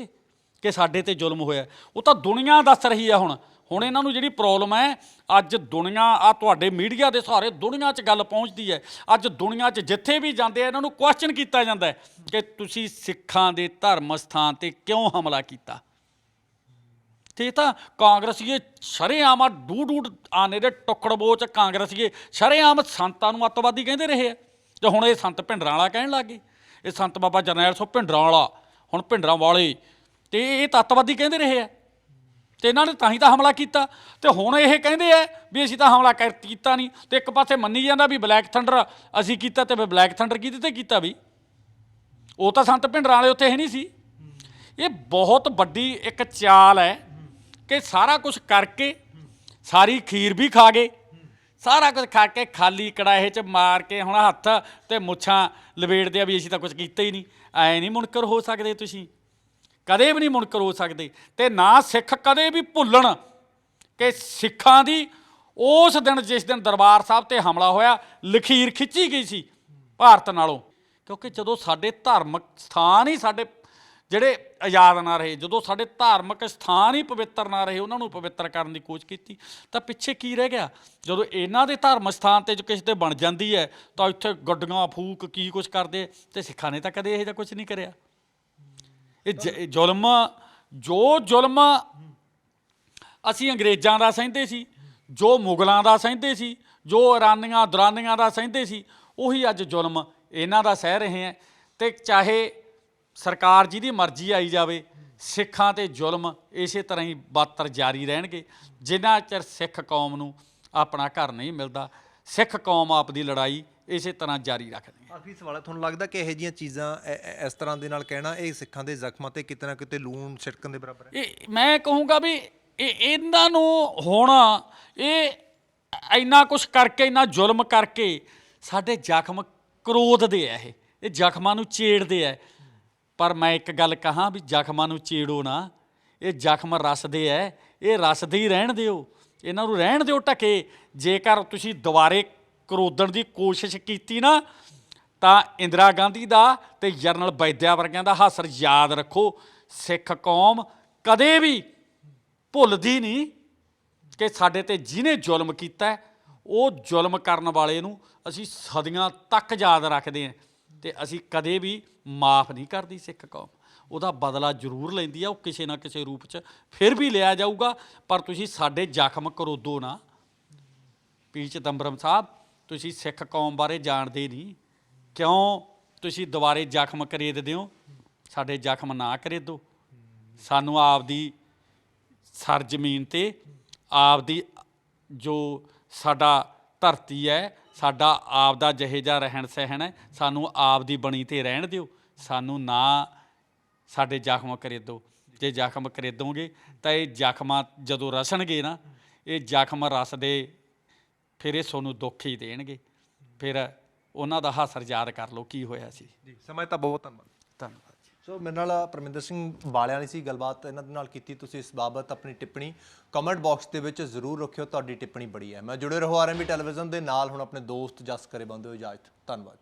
ਕਿ ਸਾਡੇ ਤੇ ਜ਼ੁਲਮ ਹੋਇਆ ਉਹ ਤਾਂ ਦੁਨੀਆ ਦੱਸ ਰਹੀ ਆ ਹੁਣ। ਹੁਣ ਇਹਨਾਂ ਨੂੰ ਜਿਹੜੀ ਪ੍ਰੋਬਲਮ ਹੈ, ਅੱਜ ਦੁਨੀਆ, ਆ ਤੁਹਾਡੇ ਮੀਡੀਆ ਦੇ ਸਹਾਰੇ ਦੁਨੀਆ 'ਚ ਗੱਲ ਪਹੁੰਚਦੀ ਹੈ। ਅੱਜ ਦੁਨੀਆ 'ਚ ਜਿੱਥੇ ਵੀ ਜਾਂਦੇ ਆ, ਇਹਨਾਂ ਨੂੰ ਕੁਐਸਚਨ ਕੀਤਾ ਜਾਂਦਾ ਹੈ ਕਿ ਤੁਸੀਂ ਸਿੱਖਾਂ ਦੇ ਧਰਮ ਸਥਾਨ ਤੇ ਕਿਉਂ ਹਮਲਾ ਕੀਤਾ? ਤੇ ਇਹ ਤਾਂ ਕਾਂਗਰਸੀਏ ਸ਼ਰੇਆਮ ਆ ਡੂ ਡੂ ਆਨੇ ਦੇ ਟੁਕੜਬੋ ਚ ਕਾਂਗਰਸੀਏ ਸ਼ਰੇਆਮ ਸੰਤਾਂ ਨੂੰ ਅੱਤਵਾਦੀ ਕਹਿੰਦੇ ਰਹੇ ਆ। ਤੇ ਹੁਣ ਇਹ ਸੰਤ ਭਿੰਡਰਾਂ ਵਾਲਾ ਕਹਿਣ ਲੱਗ ਗਏ। ਇਹ ਸੰਤ ਬਾਬਾ ਜਰਨੈਲ ਸਿੰਘ ਭਿੰਡਰਾਂ ਵਾਲਾ, ਹੁਣ ਭਿੰਡਰਾਂ ਵਾਲੇ, ਤੇ ਇਹ ਤਾਂ ਅੱਤਵਾਦੀ ਕਹਿੰਦੇ ਰਹੇ ਆ। ਤੇ ਇਹਨਾਂ ਨੇ ਤਾਂ ਹੀ ਤਾਂ ਹਮਲਾ ਕੀਤਾ। ਤੇ ਹੁਣ ਇਹ ਕਹਿੰਦੇ ਆ ਵੀ ਅਸੀਂ ਤਾਂ ਹਮਲਾ ਕਰ, ਕੀਤਾ ਨਹੀਂ। ਤੇ ਇੱਕ ਪਾਸੇ ਮੰਨੀ ਜਾਂਦਾ ਵੀ ਬਲੈਕ ਥੰਡਰ ਅਸੀਂ ਕੀਤਾ ਤੇ ਬਲੈਕ ਥੰਡਰ ਕਿਹਦੇ ਤੇ ਕੀਤਾ ਵੀ? ਉਹ ਤਾਂ ਸੰਤ ਭਿੰਡਰਾਂ ਵਾਲੇ ਉੱਥੇ ਹੈ ਨਹੀਂ ਸੀ। ਇਹ ਬਹੁਤ ਵੱਡੀ ਇੱਕ ਚਾਲ ਹੈ ਕਿ ਸਾਰਾ ਕੁਝ ਕਰਕੇ ਸਾਰੀ ਖੀਰ ਵੀ ਖਾ ਗਏ। ਸਾਰਾ ਕੁਝ ਖਾ ਕੇ ਖਾਲੀ ਕੜਾਹੇ 'ਚ ਮਾਰ ਕੇ ਹੁਣ ਹੱਥ ਤੇ ਮੁੱਛਾਂ ਲਵੇੜਦੇ ਆ ਵੀ ਅਸੀਂ ਤਾਂ ਕੁਝ ਕੀਤਾ ਹੀ ਨਹੀਂ। ਐ ਨਹੀਂ ਮੁਨਕਰ ਹੋ ਸਕਦੇ ਤੁਸੀਂ। ਕਦੇ ਵੀ ਨਹੀਂ ਮੁਨਕਰ ਹੋ ਸਕਦੇ। ਤੇ ਨਾ ਸਿੱਖ ਕਦੇ ਵੀ ਭੁੱਲਣ ਕਿ ਸਿੱਖਾਂ ਦੀ ਉਸ ਦਿਨ ਜਿਸ ਦਿਨ ਦਰਬਾਰ ਸਾਹਿਬ ਤੇ ਹਮਲਾ ਹੋਇਆ, ਲਖੀਰ ਖਿੱਚੀ ਗਈ ਸੀ ਭਾਰਤ ਨਾਲੋਂ। ਕਿਉਂਕਿ ਜਦੋਂ ਸਾਡੇ ਧਾਰਮਿਕ ਸਥਾਨ ਹੀ ਸਾਡੇ ਜਿਹੜੇ ਆਜ਼ਾਦ ਨਾ ਰਹੇ, ਜਦੋਂ ਸਾਡੇ ਧਾਰਮਿਕ ਸਥਾਨ ਹੀ ਪਵਿੱਤਰ ਨਾ ਰਹੇ, ਉਹਨਾਂ ਨੂੰ ਪਵਿੱਤਰ ਕਰਨ ਦੀ ਕੋਸ਼ਿਸ਼ ਕੀਤੀ, ਤਾਂ ਪਿੱਛੇ ਕੀ ਰਹਿ ਗਿਆ? ਜਦੋਂ ਇਹਨਾਂ ਦੇ ਧਾਰਮਿਕ ਸਥਾਨ ਤੇ ਜੋ ਕਿਸੇ ਤੇ ਬਣ ਜਾਂਦੀ ਹੈ, ਤਾਂ ਇੱਥੇ ਗੱਡੀਆਂ ਫੂਕ ਕੀ ਕੁਝ ਕਰਦੇ, ਤੇ ਸਿੱਖਾਂ ਨੇ ਤਾਂ ਕਦੇ ਇਹੋ ਜਿਹਾ ਕੁਝ ਨਹੀਂ ਕਰਿਆ। ਇਹ ਜ- ਜ਼ੁਲਮ ਜੋ ਜ਼ੁਲਮ ਅਸੀਂ ਅੰਗਰੇਜ਼ਾਂ ਦਾ ਸਹਿੰਦੇ ਸੀ, ਜੋ ਮੁਗਲਾਂ ਦਾ ਸਹਿੰਦੇ ਸੀ, ਜੋ ਇਰਾਨੀਆਂ, ਦੁਰਾਨੀਆਂ ਦਾ ਸਹਿੰਦੇ ਸੀ, ਉਹੀ ਅੱਜ ਜ਼ੁਲਮ ਇਹਨਾਂ ਦਾ ਸਹਿ ਰਹੇ ਹੈ। ਤੇ ਚਾਹੇ ਸਰਕਾਰ ਜਿਹਦੀ ਮਰਜ਼ੀ ਆਈ ਜਾਵੇ, ਸਿੱਖਾਂ ਤੇ ਜ਼ੁਲਮ ਇਸੇ ਤਰ੍ਹਾਂ ਹੀ ਬਾਤਰ ਜਾਰੀ ਰਹਿਣਗੇ। ਜਿੰਨਾ ਚਿਰ ਸਿੱਖ ਕੌਮ ਨੂੰ ਆਪਣਾ ਘਰ ਨਹੀਂ ਮਿਲਦਾ, ਸਿੱਖ ਕੌਮ ਆਪ ਦੀ ਲੜਾਈ ਇਸੇ ਤਰ੍ਹਾਂ ਜਾਰੀ ਰੱਖਦੀ ਹੈ। ਆਖਰੀ ਸਵਾਲ ਹੈ ਤੁਹਾਨੂੰ ਲੱਗਦਾ ਕਿ ਇਹੋ ਜਿਹੀਆਂ ਚੀਜ਼ਾਂ ਐ- ਐ- ਇਸ ਤਰ੍ਹਾਂ ਦੇ ਨਾਲ ਕਹਿਣਾ ਇਹ ਸਿੱਖਾਂ ਦੇ ਜ਼ਖਮਾਂ ਤੇ ਕਿਤੇ ਨਾ ਕਿਤੇ ਲੂਣ ਛਿੜਕਣ ਦੇ ਬਰਾਬਰ ਹੈ? ਇਹ ਮੈਂ ਕਹੂੰਗਾ ਵੀ ਇਹ ਇਹਨਾਂ ਨੂੰ ਹੁਣ ਇਹ ਇੰਨਾ ਕੁਝ ਕਰਕੇ ਇੰਨਾ ਜ਼ੁਲਮ ਕਰਕੇ ਸਾਡੇ ਜ਼ਖਮ ਕਰੋਧਦੇ ਆ ਇਹ। ਇਹ ਜ਼ਖਮਾਂ ਨੂੰ ਚੇੜਦੇ ਆ। ਪਰ ਮੈਂ ਇੱਕ ਗੱਲ ਕਹਾਂ ਵੀ ਜ਼ਖਮਾਂ ਨੂੰ ਚੇੜੋ ਨਾ। ਇਹ ਜ਼ਖਮ ਰਸਦੇ ਐ ਇਹ ਰਸਦੇ ਹੀ ਰਹਿਣ ਦਿਓ। ਇਹਨਾਂ ਨੂੰ ਰਹਿਣ ਦਿਓ ਟਕੇ ਜੇਕਰ ਤੁਸੀਂ ਦੁਬਾਰੇ ਕਰੋਦਣ ਦੀ ਕੋਸ਼ਿਸ਼ ਕੀਤੀ ਨਾ, ਤਾਂ ਇੰਦਰਾ ਗਾਂਧੀ ਦਾ ਤੇ ਜਰਨਲ ਬੈਦਿਆ ਵਰਗਿਆਂ ਦਾ ਹਾਸਰ ਯਾਦ ਰੱਖੋ, ਸਿੱਖ ਕੌਮ ਕਦੇ ਵੀ ਭੁੱਲਦੀ ਨਹੀਂ ਕਿ ਸਾਡੇ ਤੇ ਜਿਹਨੇ ਜ਼ੁਲਮ ਕੀਤਾ ਉਹ ਜ਼ੁਲਮ ਕਰਨ ਵਾਲੇ ਨੂੰ ਅਸੀਂ ਸਦੀਆਂ ਤੱਕ ਯਾਦ ਰੱਖਦੇ ਹਾਂ ਤੇ ਅਸੀਂ ਕਦੇ ਵੀ ਮਾਫ ਨਹੀਂ ਕਰਦੀ ਸਿੱਖ ਕੌਮ। ਉਹਦਾ ਬਦਲਾ ਜ਼ਰੂਰ ਲੈਂਦੀ ਆ, ਉਹ ਕਿਸੇ ਨਾ ਕਿਸੇ ਰੂਪ 'ਚ ਫਿਰ ਵੀ ਲਿਆ ਜਾਊਗਾ, ਪਰ ਤੁਸੀਂ ਸਾਡੇ ਜ਼ਖਮ ਕਰੋਦੋ ਨਾ। ਪੀ ਚਿਦੰਬਰਮ ਸਾਹਿਬ ਤੁਸੀਂ ਸਿੱਖ ਕੌਮ ਬਾਰੇ ਜਾਣਦੇ ਨਹੀਂ, ਕਿਉਂ ਤੁਸੀਂ ਦੁਬਾਰੇ ਜ਼ਖਮ ਖਰੀਦਦੇ ਹੋ? ਸਾਡੇ ਜ਼ਖਮ ਨਾ ਖਰੀਦੋ ਸਾਨੂੰ ਆਪਦੀ ਸਰ ਜ਼ਮੀਨ ਤੇ ਆਪਦੀ ਜੋ ਸਾਡਾ ਧਰਤੀ ਹੈ, ਸਾਡਾ ਆਪ ਦਾ ਜਿਹੇ ਜਿਹਾ ਰਹਿਣ ਸਹਿਣ ਹੈ, ਸਾਨੂੰ ਆਪ ਦੀ ਬਣੀ ਤੇ ਰਹਿਣ ਦਿਓ। ਸਾਨੂੰ ਨਾ ਸਾਡੇ ਜ਼ਖਮ ਖਰੀਦੋ ਜੇ ਜ਼ਖਮ ਖਰੀਦੋਗੇ ਤਾਂ ਇਹ ਜ਼ਖਮਾਂ ਜਦੋਂ ਰਸਣਗੇ ਨਾ, ਇਹ ਜ਼ਖਮ ਰਸਦੇ ਫਿਰ ਇਹ ਤੁਹਾਨੂੰ ਦੁੱਖ ਹੀ ਦੇਣਗੇ। ਫਿਰ ਉਹਨਾਂ ਦਾ ਹਾਸਰ ਯਾਦ ਕਰ ਲਓ ਕੀ ਹੋਇਆ ਸੀ। ਜੀ ਸਮੇਂ ਤਾਂ ਬਹੁਤ ਧੰਨਵਾਦ। ਧੰਨਵਾਦ ਜੀ। ਸੋ ਮੇਰੇ ਨਾਲ ਪਰਮਿੰਦਰ ਸਿੰਘ ਵਾਲਿਆਂ ਨੇ ਸੀ ਗੱਲਬਾਤ ਇਹਨਾਂ ਦੇ ਨਾਲ ਕੀਤੀ ਤੁਸੀਂ ਇਸ ਬਾਬਤ ਆਪਣੀ ਟਿੱਪਣੀ। ਕਮੈਂਟ ਬਾਕਸ ਦੇ ਵਿੱਚ ਜ਼ਰੂਰ ਰੱਖਿਓ ਤੁਹਾਡੀ ਟਿੱਪਣੀ ਬੜੀ ਹੈ। ਮੈਂ ਜੁੜੇ ਰਹੋ ਆਰਐਮਬੀ ਟੈਲੀਵਿਜ਼ਨ ਦੇ ਨਾਲ ਹੁਣ ਆਪਣੇ ਦੋਸਤ ਜਸ ਕਰੇ ਬੰਦੇ ਹੋ ਇਜਾਜ਼ਤ ਧੰਨਵਾਦ ਜੀ।